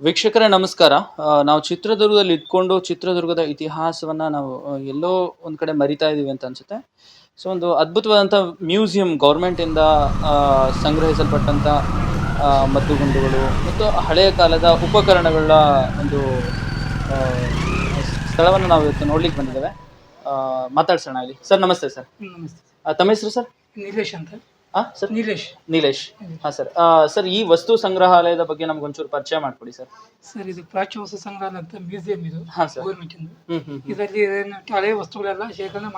ವೀಕ್ಷಕರೇ ನಮಸ್ಕಾರ. ನಾವು ಚಿತ್ರದುರ್ಗದಲ್ಲಿ ಇದ್ಕೊಂಡು ಚಿತ್ರದುರ್ಗದ ಇತಿಹಾಸವನ್ನ ನಾವು ಎಲ್ಲೋ ಒಂದ್ ಕಡೆ ಮರಿತಾ ಇದೀವಿ ಅಂತ ಅನ್ಸುತ್ತೆ. ಸೊ ಒಂದು ಅದ್ಭುತವಾದಂಥ ಮ್ಯೂಸಿಯಂ ಗೌರ್ಮೆಂಟಿಂದ ಇಂದ ಸಂಗ್ರಹಿಸಲ್ಪಟ್ಟಂಥ ಮದ್ದು ಮದ್ದುಗುಂಡುಗಳು ಮತ್ತು ಹಳೆಯ ಕಾಲದ ಉಪಕರಣಗಳ ಒಂದು ಸ್ಥಳವನ್ನು ನಾವು ಇವತ್ತು ನೋಡ್ಲಿಕ್ಕೆ ಬಂದಿದ್ದೇವೆ. ಮಾತಾಡ್ಸೋಣ ಇಲ್ಲಿ. ಸರ್ ನಮಸ್ತೆ ಸರ್. ನಮಸ್ತೆ ತಮ್ಮ ಹೆಸರು ಸರ್? ನೀಲೇಶ್ ಅಂತ. ಹಾಂ ಸರ್? ನೀಲೇಶ್. ನೀಲೇಶ್. ಹಾಂ ಸರ್. ಸರ್ ಈ ವಸ್ತು ಸಂಗ್ರಹಾಲಯದ ಬಗ್ಗೆ ನಮ್ಗೊಂಚೂರು ಪರಿಚಯ ಮಾಡ್ಕೊಡಿ ಸರ್. ಸರ್ ಇದು ಪ್ರಾಚ್ಯ ವಸ್ತು ಸಂಗ್ರಹಾಲಯ ಅಂತ ಮ್ಯೂಸಿಯಂ ಇದು ಹಾಂ ಸರ್. ಗೌರ್ಮೆಂಟ್ ಇದರಲ್ಲಿ ಏನು ಹಳೆ ವಸ್ತುಗಳೆಲ್ಲ ಶೇಖರಣೆ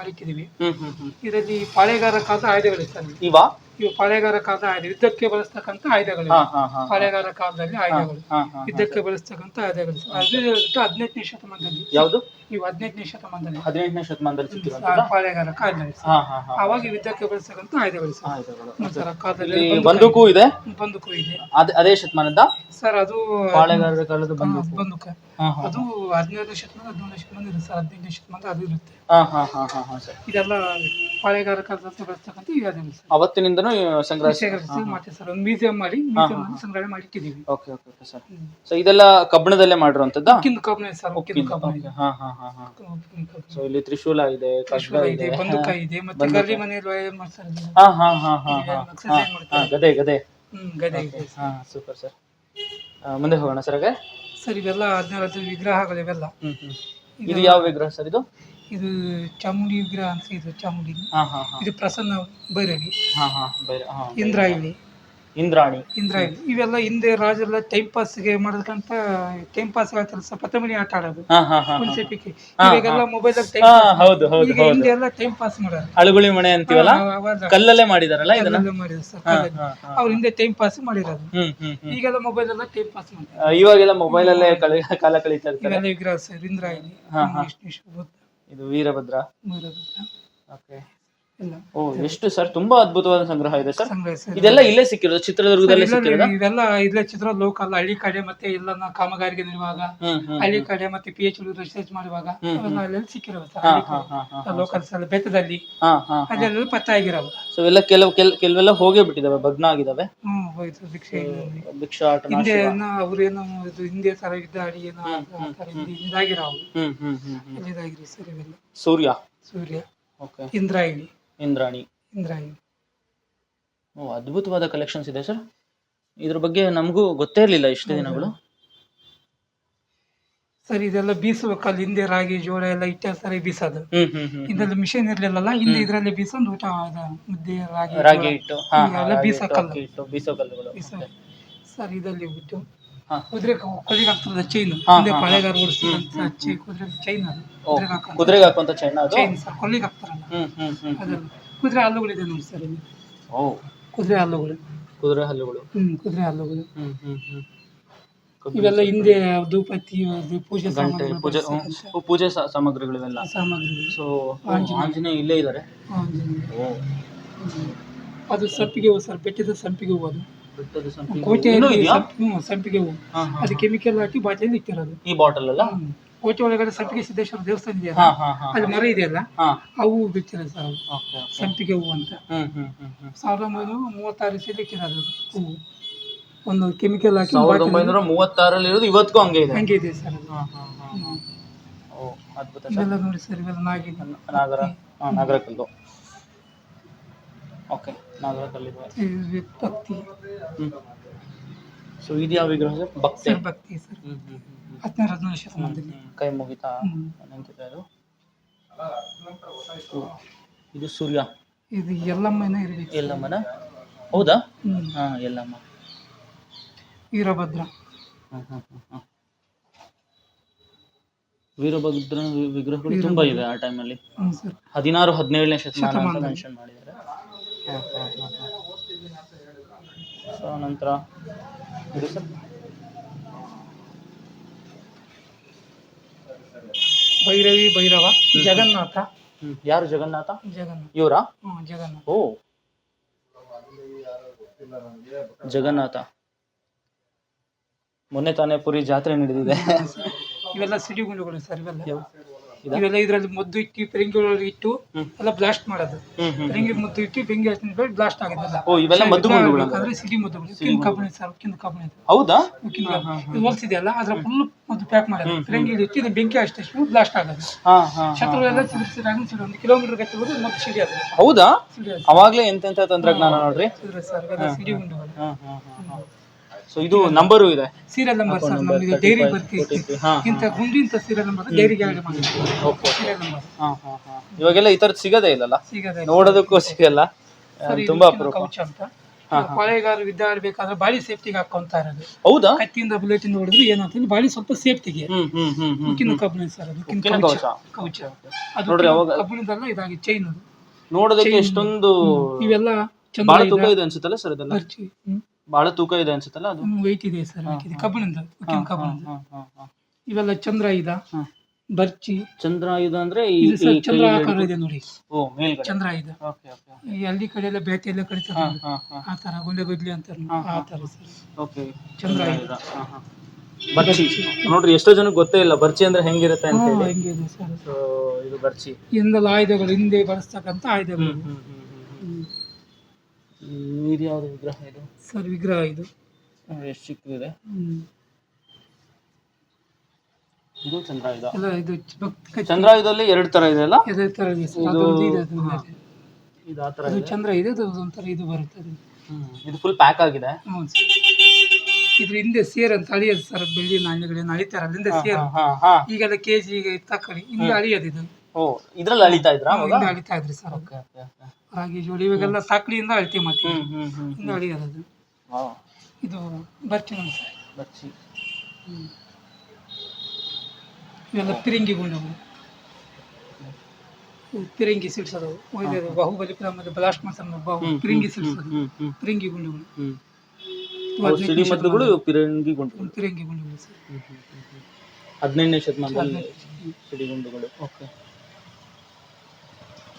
ಹ್ಮ್ ಇದರಲ್ಲಿ ಪಾಳೆಗಾರ ಕಾಲದ ಆಯುಧಗಳಿರ್ತವೆ ಇವಾ? ಇವು ಪಾಳೆಗಾರ ಕಾಲದ ಆಯುಧ ಯುದ್ಧಕ್ಕೆ ಬಳಸ್ತಕ್ಕಂತ ಆಯುಧಗಳು. ಪಾಳೆಗಾರ ಕಾಲದಲ್ಲಿ ಆಯುಧಗಳು. ಯುದ್ಧಕ್ಕೆ ಬಳಸ್ತಕ್ಕಂತ ಆಯುಧಗಳು. ಅದು ಹದಿನೆಂಟನೇ ಶತಮಾನದಲ್ಲಿ ಯಾವುದು? ಇವು ಹದಿನೆಂಟನೇ ಶತಮಾನದಲ್ಲಿ. ಹದಿನೆಂಟನೇ ಶತಮಾನದಲ್ಲಿ ಸಿಕ್ಕಿರುವಂತ ಆ ಪಾಳೆಗಾರ. ಹಾ ಹಾ ಹಾ ಆವಾಗ ಯುದ್ಧಕ್ಕೆ ಆಯುಧಗಳು ಸರ್ ಕಾಲದಲ್ಲಿ ಬಂದೂಕು ಇದೆ? ಬಂದೂಕು ಇದೆ. ಅದ್ ಅದೇ ಶತಮಾನದ? ಸರ್ ಅದು ಪಾಳೆಗಾರರ ಕಾಲದ ಬಂದೂಕು. ಬಂದೂಕ. ಹಾ ಹಾ ಅದು ಹದಿನೈದನೇ ಶತಮಾನ ಹದಿನೇಳನೇ ಶತಮಾನ ಇರುತ್ತೆ ಸರ್ ಹದಿನೆಂಟನೇ ಶತಮಾನ ಅದು ಇರುತ್ತೆ. ಹಾ ಹಾ ಹಾ ಹಾ ಹಾ ಸರ್. ಇದೆಲ್ಲ ಪಾಳೆಗಾರ ಕಾಲದಲ್ಲಿ ಬಳಸ್ತಕ್ಕಂಥ ಇದಾವೆ ಸರ್. ಅವತ್ತಿನಿಂದನೂ ಸಂಗ್ರಹ ಶೇಖರಿಸಿ ಮತ್ತೆ ಸರ್ ಒಂದು ಮ್ಯೂಸಿಯಂ ಮಾಡಿ ಮ್ಯೂಸಿಯಂ ಸಂಗ್ರಹಣೆ ಮಾಡಿ ಇಟ್ಟಿದ್ದೀವಿ okay okay okay sir. So ಇದೆಲ್ಲ ಕಬ್ಬಣದಲ್ಲೇ ಮಾಡಿರುವಂತದ್ದಾ ಉಕ್ಕಿನ ಕಬ್ಬಣ ಸರ್ ಉಕ್ಕಿನ ಕಬ್ಬಣ ಇದೆ ಹಾ ಹಾ. ಹಾ ಹಾ. ಸೊ ಇಲ್ಲಿ ತ್ರಿಶೂಲ ಇದೆ ಖಡ್ಗ ಇದೆ ಬಂದೂಕ ಇದೆ ಮತ್ತೆ ಗಲ್ಲಿ ಮನೆ ಏನ್ ಮಾಡ್ತಾರೆ? ಹಾ ಹಾ ಹಾ ಹಾ ಹಾ. ಹಾ ಗದೆ ಗದೆ. ಹ್ಮ್ ಗದೆ ಇದೆ ಹಾ ಸೂಪರ್ ಸರ್ ಮುಂದೆ ಹೋಗೋಣ ಸರ್ ಹಾಗೆ? ಸರ್ ಇವೆಲ್ಲ ಹದಿನಾರು ವಿಗ್ರಹಗಳು ಇವೆಲ್ಲ. ಹ್ಮ್ ಹ್ಮ್. ಇದು ಯಾವ ವಿಗ್ರಹ ಸರ್ ಇದು? ಇದು ಚಾಮುಂಡಿ ವಿಗ್ರಹ ಅಂತ ಇದು ಚಾಮುಂಡಿ ಹಾ ಹಾ ಹಾ. ಇದು ಪ್ರಸನ್ನ ಭೈರವಿ. ಹಾ ಹಾ ಇಂದ್ರಾಣಿ. ಇಂದ್ರಾಯಣಿ ಇವೆಲ್ಲ ಹಿಂದೆ ರಾಜರೆಲ್ಲ ಟೈಮ್ ಪಾಸ್ಗೆ ಮಾಡೋದಕ್ಕಂತ ಟೈಮ್ ಪಾಸ್ ಹೇಳ್ತಾರೆ ಸ್ವಲ್ಪ ಆಟ ಆಡೋದು. ಹಾ ಹಾ ಹಾ ಮುನ್ಸಿಪಿಕೆ ಇವಾಗೆಲ್ಲ ಮೊಬೈಲ್ ಟೈಮ್ ಹಾ ಹೌದು ಹೌದು ಈಗ ಹಿಂದೆ. ಎಲ್ಲ ಟೈಮ್ ಪಾಸ್ ಮಾಡೋದು ಅಳುಗುಳಿ ಮನೆ ಅಂತೀವಲ್ಲ? ಅವಾಗ. ಕಲ್ಲಲ್ಲೇ ಮಾಡಿದಾರಲ್ಲ ಇದನ್ನ? ಅದೆಲ್ಲ ಮಾಡಿದ್ರು ಸರ್. ಅವ್ರು ಹಿಂದೆ ಟೈಮ್ ಪಾಸ್ ಮಾಡಿರೋದು. ಹ್ಮ್ ಹ್ಮ್ ಹ್ಮ್. ಈಗೆಲ್ಲ ಮೊಬೈಲ್ ಎಲ್ಲ ಟೈಮ್ ಪಾಸ್ ಮಾಡ್ತಾರೆ. ಆ, ಇವಾಗೆಲ್ಲ ಮೊಬೈಲ್ ಅಲ್ಲೇ ಕಳಿ ಕಾಲ ಕಳೀತಾ ಇರ್ತಾರೆ. ಇವೆಲ್ಲ ವಿಗ್ರಹ ಸರ್ ಇಂದ್ರಾಯಿಣಿ ವಿಷ್ಣು ಬುದ್ಧ. ಇದು ವೀರಭದ್ರ. ವೀರಭದ್ರ. ಓಕೆ ಎಲ್ಲ ಓ ಎಷ್ಟು ಸರ್? ತುಂಬಾ ಅದ್ಭುತವಾದ ಸಂಗ್ರಹ ಇದೆ ಸರ್. ಸಂಗ್ರಹ ಸರ್. ಇದೆಲ್ಲ ಇಲ್ಲೇ ಸಿಕ್ಕಿರೋದು? ಚಿತ್ರದುರ್ಗದಲ್ಲಿ ಸಿಕ್ಕಿರೋದ? ಇವೆಲ್ಲ ಇಲ್ಲೇ ಚಿತ್ರ ಲೋಕಲ್ ಹಳ್ಳಿ ಕಡೆ ಮತ್ತೆ ಎಲ್ಲ ಕಾಮಗಾರಿಗೆ ನಿರುವಾಗ ಹ್ಮ್ ಹ್ಮ್ ಹಳ್ಳಿ ಕಡೆ ಮತ್ತೆ ಪಿ ಎಚ್ ರಿಸರ್ಚ್ ಮಾಡುವಾಗ ಅವೆಲ್ಲ ಅಲ್ಲೆಲ್ಲ ಸಿಕ್ಕಿರೋ ಲೋಕಲ್ಸ್ ಎಲ್ಲ ಹಾ ಹಾ ಅದೆಲ್ಲ ಪತ್ತೆ ಆಗಿರೋವು. ಸೊ ಎಲ್ಲ ಕೆಲವು ಕೆಲ್ ಕೆಲವೆಲ್ಲ ಹೋಗೇ ಬಿಟ್ಟಿದಾವೆ ಭಗ್ನ ಆಗಿದಾವೆ ಹ್ಮ್ ಹೋಯ್ತು ಭಿಕ್ಷೆ ಭಿಕ್ಷಾಟನ ಹಿಂದೆ ಏನೋ ಅವ್ರೇನೋ ಇದು ಹಿಂದೆ ತರ ಇದ್ದ ಅಡಿಗೆ ಏನೋ ಆ ತರ ಇದು ಇದಾಗಿರೋವು ಹ್ಮ್ ಹ್ಮ್ ಹ್ಮ್ ಹ್ಮ್. ಇದಾಗಿರಿ ಸರ್ ಇವೆಲ್ಲ? ಸೂರ್ಯ? ಸೂರ್ಯ. ಓಕೆ ಇಂದ್ರಾಯಿಣಿ. ಇಂದ್ರಾಣಿ. ಇಂದ್ರಾಣಿ. ಓ ಅದ್ಭುತವಾದ ಕಲೆಕ್ಷನ್ಸ್ ಇದೆ ಸರ್. ಇದ್ರ ಬಗ್ಗೆ ನಮಗೂ ಗೊತ್ತೇ ಇರಲಿಲ್ಲ ಇಷ್ಟು ದಿನಗಳು. ಸರ್ ಇದೆಲ್ಲ ಬೀಸಬೇಕಲ್ಲ ಹಿಂದೆ ರಾಗಿ ಜೋಳ ಎಲ್ಲ ಇಟ್ಟ ಸರಿ ಬೀಸೋದು. ಹ್ಮ್ ಹ್ಮ್ ಹ್ಮ್ ಇದರಲ್ಲಿ ಮಿಷನ್ ಇರ್ಲಿಲ್ಲಲ್ಲ ಹಿಂದೆ ಇದ್ರಲ್ಲಿ ಬೀಸೊಂದು ಊಟ ಅದು ಮುದ್ದೆ ರಾಗಿ ರಾಗಿ ಜೋಳ. ಹಿಟ್ಟು. ಹಾ ರಾಗಿ ಬೀಸೋ ಹಿಟ್ಟು, ಕಲ್ಲು. ಬೀಸೋ ಕಲ್ಲುಗಳು ಬೀಸೋ. ಸರ್ ಇದರಲ್ಲಿ ಬಿಟ್ಟು. ಕುದುರೆ ಕುದುರೆಗೆ ಹಾಕ್ತಿರೋದು ಚೈನ್ ಹಿಂದೆ ಪಾಳೆಗಾರ ಓಡಿಸಿದಂತ ಚೈ ಕುದುರೆ ಚೈನ್ ಅದು. ಕುದುರೆಗೆ ಹಾಕೋದು ಕುದುರೆಗೆ ಹಾಕುವಂತ ಚೈನ ಅದು? ಚೈನ್ ಸರ್ ಕೊಲ್ಲಿಗೆ ಹಾಕ್ತಾರಲ್ಲ ಹ್ಮ್ ಹ್ಮ್ ಹ್ಮ್ ಅದೆಲ್ಲ ಕುದುರೆ ಹಲ್ಲುಗಳಿದೆ ನೋಡಿ ಸರ್ ಇಲ್ಲಿ. ಓ. ಕುದುರೆ ಹಲ್ಲುಗಳು. ಕುದುರೆ ಹಲ್ಲುಗಳು. ಹ್ಮ್ ಕುದುರೆ ಹಲ್ಲುಗಳು. ಹ್ಮ್ ಹ್ಮ್ ಹ್ಮ್. ಇವೆಲ್ಲ ಹಿಂದೆ ಧೂಪತಿ ಅದು ಪೂಜೆ ಗಂಟೆ ಪೂಜೆ ಬಳಸ್ತಕ್ಕಂಥ ಪೂಜೆ ಸಾ- ಸಾಮಗ್ರಿಗಳಿವೆಲ್ಲ. ಸಾಮಗ್ರಿಗಳು. ಸೊ ಆಂಜನೇಯ ಇಲ್ಲೇ ಇದ್ದಾರೆ ಆಂಜನೇಯ. ಓ. ಹ್ಮ್. ಅದು ಸಂಪಿಗೆ ಹೂವು ಸರ್ ಬೆಟ್ಟದ ಸಂಪಿಗೆ ಹೂವು ಅದು ಬೆಟ್ಟದ ಸಂಪಿಗೆ. ಇನ್ನೂ ಕೋಟೆಯಲ್ಲಿ ಇದೆಯಾ? ಸಂಪ್- ಹ್ಮ್, ಸಂಪಿಗೆ ಹೂವು ಹಾ ಹಾ. ಅದು ಕೆಮಿಕಲ್ ಹಾಕಿ ಬಾಟಲಿಯಲ್ಲಿ ಇಟ್ಟಿರೋದು ಈ ಬಾಟಲ್ ಅಲ್ಲ ಹ್ಮ್. ಕೋಟೆ ಒಳಗಡೆ ಸಂಪಿಗೆ ಸಿದ್ದೇಶ್ವರ ದೇವಸ್ಥಾನ ಇದೆಯಲ್ಲ? ಹಾ ಹಾ ಹಾ. ಅಲ್ಲಿ ಮರ ಇದೆಯಲ್ಲ? ಹಾ. ಅವು ಬಿಟ್ಟಿರೋದು ಸರ್ ಅವು. Okay okay. ಸಂಪಿಗೆ ಹೂವು ಅಂತ. ಹ್ಮ್ ಹ್ಮ್ ಹ್ಮ್ ಹ್ಮ್. ಸಾವಿರದ ಒಂಬೈನೂರ ಮೂವತ್ತಾರು ಇಟ್ಟಿರೋದು ಒಂದು ಕೆಮಿಕಲ್ ಹಾಕಿ ಸಾವಿರದ ಒಂಬೈನೂರ ಮೂವತ್ತಾರಲ್ಲಿ ಇರೋದು ಇವತ್ತಿಗೂ ಹಂಗೆ ಇದೆ. ಹಂಗೆ ಇದೆ ಸರ್ ಅದು. ಹಾ ಹಾ ಹಾ. ಹ್ಮ್. ಓ ಅದ್ಭುತ ಸರ್. ನೋಡಿ ಸರ್ ಇವೆಲ್ಲ ನಾಗಿನ ನಾಗರ ಹಾ ನಾಗರಕಲ್ಲು ಓಕೆ ನಾಗರಕಲ್ಲಿದೆ. ಭಕ್ತಿ ಹ್ಮ್. ಸೊ ಇದು ಯಾವ ವಿಗ್ರಹ ಸರ್? ಭಕ್ತಿ? ಸರ್ ಭಕ್ತಿ ಸರ್. ಹದಿನಾರು ಹದಿನೇಳು ಶತಮಾನದಲ್ಲಿ. ಕೈ ಮುಗಿತಾ ನಿಂತಿದೆ ಅದು? ಇದು ಸೂರ್ಯ. ಇದು ಎಲ್ಲಮ್ಮನ ಇರಬೇಕು ಎಲ್ಲಮ್ಮನ ಹೌದಾ? ಹಾ ಎಲ್ಲಮ್ಮ ವೀರಭದ್ರ. ವೀರಭದ್ರನ ವಿಗ್ರಹಗಳು ತುಂಬಾ ಇದೆ ಆ ಟೈಮಲ್ಲಿ ಹದಿನಾರು ಹದಿನೇಳನೇ ಶತಮಾನ ಅಂತ ಮೆನ್ಷನ್ ಮಾಡಿದ್ದಾರೆ. ಸೊ ನಂತರ ಇದು ಸರ್. ಭೈರವಿ ಭೈರವ ಜಗನ್ನಾಥ. ಯಾರು ಜಗನ್ನಾಥ? ಜಗನ್ನಾಥ. ಇವರಾ? ಜಗನ್ನಾಥ. ಓ. ಜಗನ್ನಾಥ. ಮೊನ್ನೆ ತಾನೇ ಪುರಿ ಜಾತ್ರೆ ನಡೆದಿದೆ. ಇವೆಲ್ಲ ಸಿಡಿಗುಂಡುಗಳು ಸರ್ ಇವೆಲ್ಲ. ಇವೆಲ್ಲ ಇದರಲ್ಲಿ ಮದ್ದು ಇಟ್ಟು ಪೆರಂಗಿ ಒಳಗೆ ಇಟ್ಟು ಎಲ್ಲ ಬ್ಲಾಸ್ಟ್ ಮಾಡೋದು. ಪೆರಂಗಿ ಮದ್ದು ಇಟ್ಟು ಬೆಂಕಿ ಹಚ್ಚಿದ ಬ್ಲಾಸ್ಟ್ ಆಗೋದಿಲ್ಲ ಓ ಇವೆಲ್ಲ ಮದ್ದು ಬೇಕಾದ್ರೆ ಸಿಡಿ ಮದ್ದುಗಳು ಉಕ್ಕಿನ ಕಬ್ಬಣಿ ಸರ್ ಉಕ್ಕಿನ ಕಬ್ಬಣಿ ಹೌದಾ? ಉಕ್ಕಿನ ಇದು ಹೊಲ್ಸಿದೆಯಲ್ಲ ಅದ್ರ ಫುಲ್ ಮದ್ದು ಪ್ಯಾಕ್ ಮಾಡೋದು. ಪೆರಂಗಿ ಇಟ್ಟು ಇದು ಬೆಂಕಿ ಹಚ್ಚಿದ ಬ್ಲಾಸ್ಟ್ ಆಗೋದು. ಶತ್ರು ಎಲ್ಲ ಸಿಡಿಸಿದಾಗ ಸಿಡಿ ಒಂದು ಕಿಲೋಮೀಟರ್ ಗಟ್ಟಿ ಹೋದ್ರೆ ಮತ್ತೆ ಸಿಡಿ ಅದು ಹೌದಾ? ಅವಾಗಲೇ ಎಂತೆಂತ ತಂತ್ರಜ್ಞಾನ ನೋಡ್ರಿ? ಸಿಡಿ ಸರ್ ಸಿಡಿ ಗುಂಡುಗಳು ಸೊ ಇದು ನಂಬರು ಇದೆ. ಸೀರಿಯಲ್ ನಂಬರ್ ಸರ್ ನಮಗೆ ಡೈರಿ ಬರ್ತಿ ಹಾ ಇಂಥ ಗುಂಡಿ ಇಂಥ ಸೀರಿಯಲ್ ನಂಬರ್ ಡೈರಿಗೆ ಆ್ಯಡ್ ಮಾಡಿದ್ವಿ ಓಕೆ ಸೀರಿಯಲ್ ನಂಬರ್ ಹಾ ಹಾ ಹಾ. ಇವಾಗೆಲ್ಲ ಈ ತರದ್ ಸಿಗದೇ ಇಲ್ಲಲ್ಲ? ಸಿಗದೆ ನೋಡೋದಕ್ಕೂ ಸಿಗಲ್ಲ. ತುಂಬಾ ಅಪರೂಪ. ಕವಚ ಅಂತ. ಕೊಳೆಗಾರ ವಿದ್ದಾಡ್ಬೇಕಾದ್ರೆ ಬಾಡಿ ಸೇಫ್ಟಿಗೆ ಹಾಕೊಂತ ಇರೋದು. ಹೌದಾ? ಕತ್ತಿಯಿಂದ ಬುಲೆಟ್ ಇಂದ ಹೊಡೆದ್ರೆ ಏನಂತಂದ್ರೆ ಬಾಡಿ ಸ್ವಲ್ಪ ಸೇಫ್ಟಿಗೆ ಉಕ್ಕಿನ ಕಬ್ಬಿಣ ಸರ್ ಅದು ಕೌಚ ಉಕ್ಕಿನ ಕವಚ ಕವಚ. ಕವಚ ಅದು. ನೋಡ್ರಿ ಅವಾಗ. ಕಬ್ಬಿಣದಲ್ಲ ಇದಾಗಿ ಚೈನ್ ಅದು. ನೋಡೋದಕ್ಕೆ ಎಷ್ಟೊಂದು ಇವೆಲ್ಲ ಬಹಳ ತೂಕ ಇದೆ. ಅನ್ಸುತ್ತಲ್ಲ ಸರ್ ಇದೆಲ್ಲ? ಬಹಳ ತೂಕ ಇದೆ ಅನ್ಸುತ್ತಲ್ಲ ಅದು ವೆಯ್ಟ್ ಇದೆ ಸರ್ ಇದೆ ಕಬ್ಬಿಣದ ಉಕ್ಕಿನ ಕಬ್ಬಿಣದ. ಇವೆಲ್ಲ ಚಂದ್ರ ಇದ ಹಾ. ಬರ್ಚಿ ಚಂದ್ರ ಇದು ಅಂದ್ರೆ ಈ ಇದು ಸರ್ ಚಂದ್ರ ಆಕಾರ ಇದೆ ನೋಡಿ ಓ ಮೇಲ್ಗಡೆ ಚಂದ್ರ ಇದ ಓಕೆ ಓಕೆ ಈ ಹಳ್ಳಿ ಕಡೆ ಎಲ್ಲ ಬೇತಿ ಎಲ್ಲ ಕಡಿತಾರೆ ನೋಡಿ. ಹಾ ಹಾ ಆ ತರ ಗುಂಡೆ ಗುದ್ಲಿ ಅಂತಾರೆ ಆ ತರ ಸರ್ ಓಕೆ ಚಂದ್ರ ಇದ ಹಾ ಹಾ ಬರ್ಚಿ ನೋಡ್ರಿ ಎಷ್ಟೋ ಜನಕ್ಕೆ ಗೊತ್ತೇ ಇಲ್ಲ ಬರ್ಚಿ ಅಂದ್ರೆ ಹೆಂಗಿರುತ್ತೆ ಅಂತ ಹಾ, ಹೇಳಿ ಹಿಂಗೆ ಇದೆ ಸರ್ ಸೊ ಇದು ಬರ್ಚಿ ಹಿಂದೆಲ್ಲ ಆಯುಧಗಳು ಹಿಂದೆ ಬಳಸ್ತಕ್ಕಂಥ ಆಯುಧಗಳು ಹ್ಮ್ ಹ್ಮ್ ಹ್ಮ್ ಹ್ಮ್. ಹ್ಮ್. ಇದು ಯಾವ್ದು ವಿಗ್ರಹ ಇದು ಸರ್ ವಿಗ್ರಹ ಇದು. ಎಷ್ಟು ಚಿಕ್ಕದಿದೆ. ಇದು ಚಂದ್ರಾಯುಧ. ಎಲ್ಲ ಇದು ಭಕ್ತಿ ಚಂದ್ರಾಯುಧದಲ್ಲಿ ಎರಡು ತರ ಇದೆ ಅಲ್ಲ? ಎರಡು ತರ ಇದೆ ಸರ್. ಅದೊಂದು ಇದೆ ಅದೊಂದು ಇದೆ. ಇದು ಆ ತರ ಅದು ಇದೆ? ಚಂದ್ರ ಇದೆ ಅದು ಒಂಥರ ಇದು ಬರುತ್ತದೆ ಹ್ಮ್. ಇದು ಫುಲ್ ಪ್ಯಾಕ್ ಆಗಿದೆ. ಹ್ಞೂ ಸರ್. ಇದ್ರ ಹಿಂದೆ ಸೇರ್ ಅಂತ ಅಳಿಯೋದು ಸರ್ ಬೆಳ್ಳಿ ನಾಣ್ಯಗಳೇನು ಅಳಿತಾರೆ. ಅಲ್ಲಿಂದ ಸೇರ್. ಹಾ ಹಾ ಈಗೆಲ್ಲ ಕೆ ಈಗ ತಕ್ಕಳಿ ಹಿಂದೆ ಅಳಿಯೋದು ಇದು. ಓ ಇದ್ರಲ್ಲಿ ಅಳಿತಾ ಇದ್ರಾ ಅವಾಗ? ಹಿಂದೆ ಅಳಿತಾ ಇದ್ರಿ ಸರ್. ಅದು. Okay okay okay. ರಾಗಿ ಜೋಡಿ ಇವಾಗೆಲ್ಲ ಸಾಕಳಿಯಿಂದ ಅಳಿತೀವಿ ಮತ್ತೆ. ಹ್ಮ್ ಹ್ಮ್ ಹ್ಮ್ ಹಿಂದೆ ಅಳಿಯೋದು ಅದು. ಇದು ಬರ್ಚಿ ಸರ್ ಬರ್ಚಿ. ಇವೆಲ್ಲ ಪಿರಿಂಗಿ ಗುಂಡವು ಪಿರಂಗಿ ಪಿರಿಂಗಿ ಸಿಡ್ಸೋದು. ಒಯ್ದದು ಬಾಹುಬಲಿ ಮತ್ತೆ ಬ್ಲಾಸ್ಟ್ ಮಾಡ್ತಾರೆ ಬಾಹು ಪಿರಿಂಗಿ ಸಿಡ್ಸೋದು. ಪಿರಂಗಿ ಗುಂಡುಗಳು. ಹ್ಮ್. ಇವು ಅವು ಸಿಡಿ ಮದ್ದುಗಳು ಪಿರಂಗಿ ಗುಂಡುಗಳು. ಪಿರಿಂಗಿ ಗುಂಡುಗಳು ಸರ್. ಹದಿನೆಂಟನೇ ಶತಮಾನದಲ್ಲಿ ಸಿಡಿಗುಂಡುಗಳು ಓಕೆ.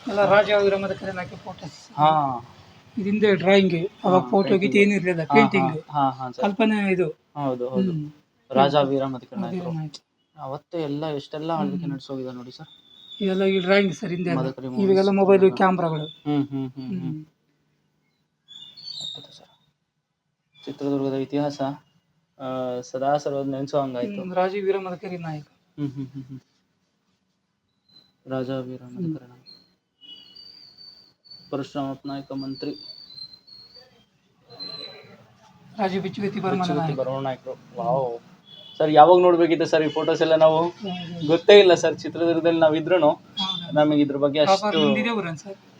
ಎಲ್ಲ ರಾಜ ವಿರಾಮದ ಕರೆ ಹಾಕಿ ಫೋಟೋಸ್. ಹಾ. ಇದಿಂದೆ ಡ್ರಾಯಿಂಗ್ ಅವಾಗ ಫೋಟೋ ಗೀತೆ ಏನಿರಲಿಲ್ಲ ಪೇಂಟಿಂಗ್ ಹಾ ಹಾ ಸರ್. ಕಲ್ಪನೆ ಇದು. ಹೌದು ಹೌದು. ಹ್ಮ್. ರಾಜ ವೀರ ನಾಯಕರು ಆಯ್ತು. ಅವತ್ತೇ ಎಲ್ಲ ಎಷ್ಟೆಲ್ಲ ಆಳ್ವಿಕೆ ನಡೆಸೋಗಿದೆ ನೋಡಿ ಸರ್. ಇದೆಲ್ಲ ಈ ಡ್ರಾಯಿಂಗ್ ಸರ್ ಹಿಂದೆ ಎಲ್ಲ. ಮದಕರಿ ಇವಾಗೆಲ್ಲ ಮೊಬೈಲ್ ಕ್ಯಾಮ್ರಾಗಳು ಹ್ಮ್ ಹ್ಮ್. ಹ್ಮ್ ಹ್ಮ್ ಅದ್ಭುತ ಸರ್. ಚಿತ್ರದುರ್ಗದ ಇತಿಹಾಸ ಆ, ಸದಾ ಸರ್ವದ ನೆನೆಸೋ ಹಂಗಾಯ್ತು. ರಾಜೀವ್ ವೀರಮದಕರಿ ನಾಯಕ. ಹ್ಮ್ ಹ್ಮ್ ಹ್ಮ್ ಹ್ಮ್. ರಾಜ ವೀರ ಮದಕರಿ ನಾಯಕ. ಪರಶುರಾಮಪ್ಪ ನಾಯಕ ಮಂತ್ರಿ. ರಾಜೀವ್ ಬಿಚ್ಚುಗತಿ ಬರ್ಮನ ವಾವ್. ಸರ್ ಯಾವಾಗ ನೋಡ್ಬೇಕಿತ್ತು ಸರ್ ಈ ಫೋಟೋಸ್ ಎಲ್ಲ ನಾವು? ಗೊತ್ತೇ ಇಲ್ಲ ಸರ್ ಚಿತ್ರದುರ್ಗದಲ್ಲಿ ನಾವು ಇದ್ರೂ ಹೌದಾ? ನಮಗೆ ಇದ್ರ ಬಗ್ಗೆ ಅಷ್ಟು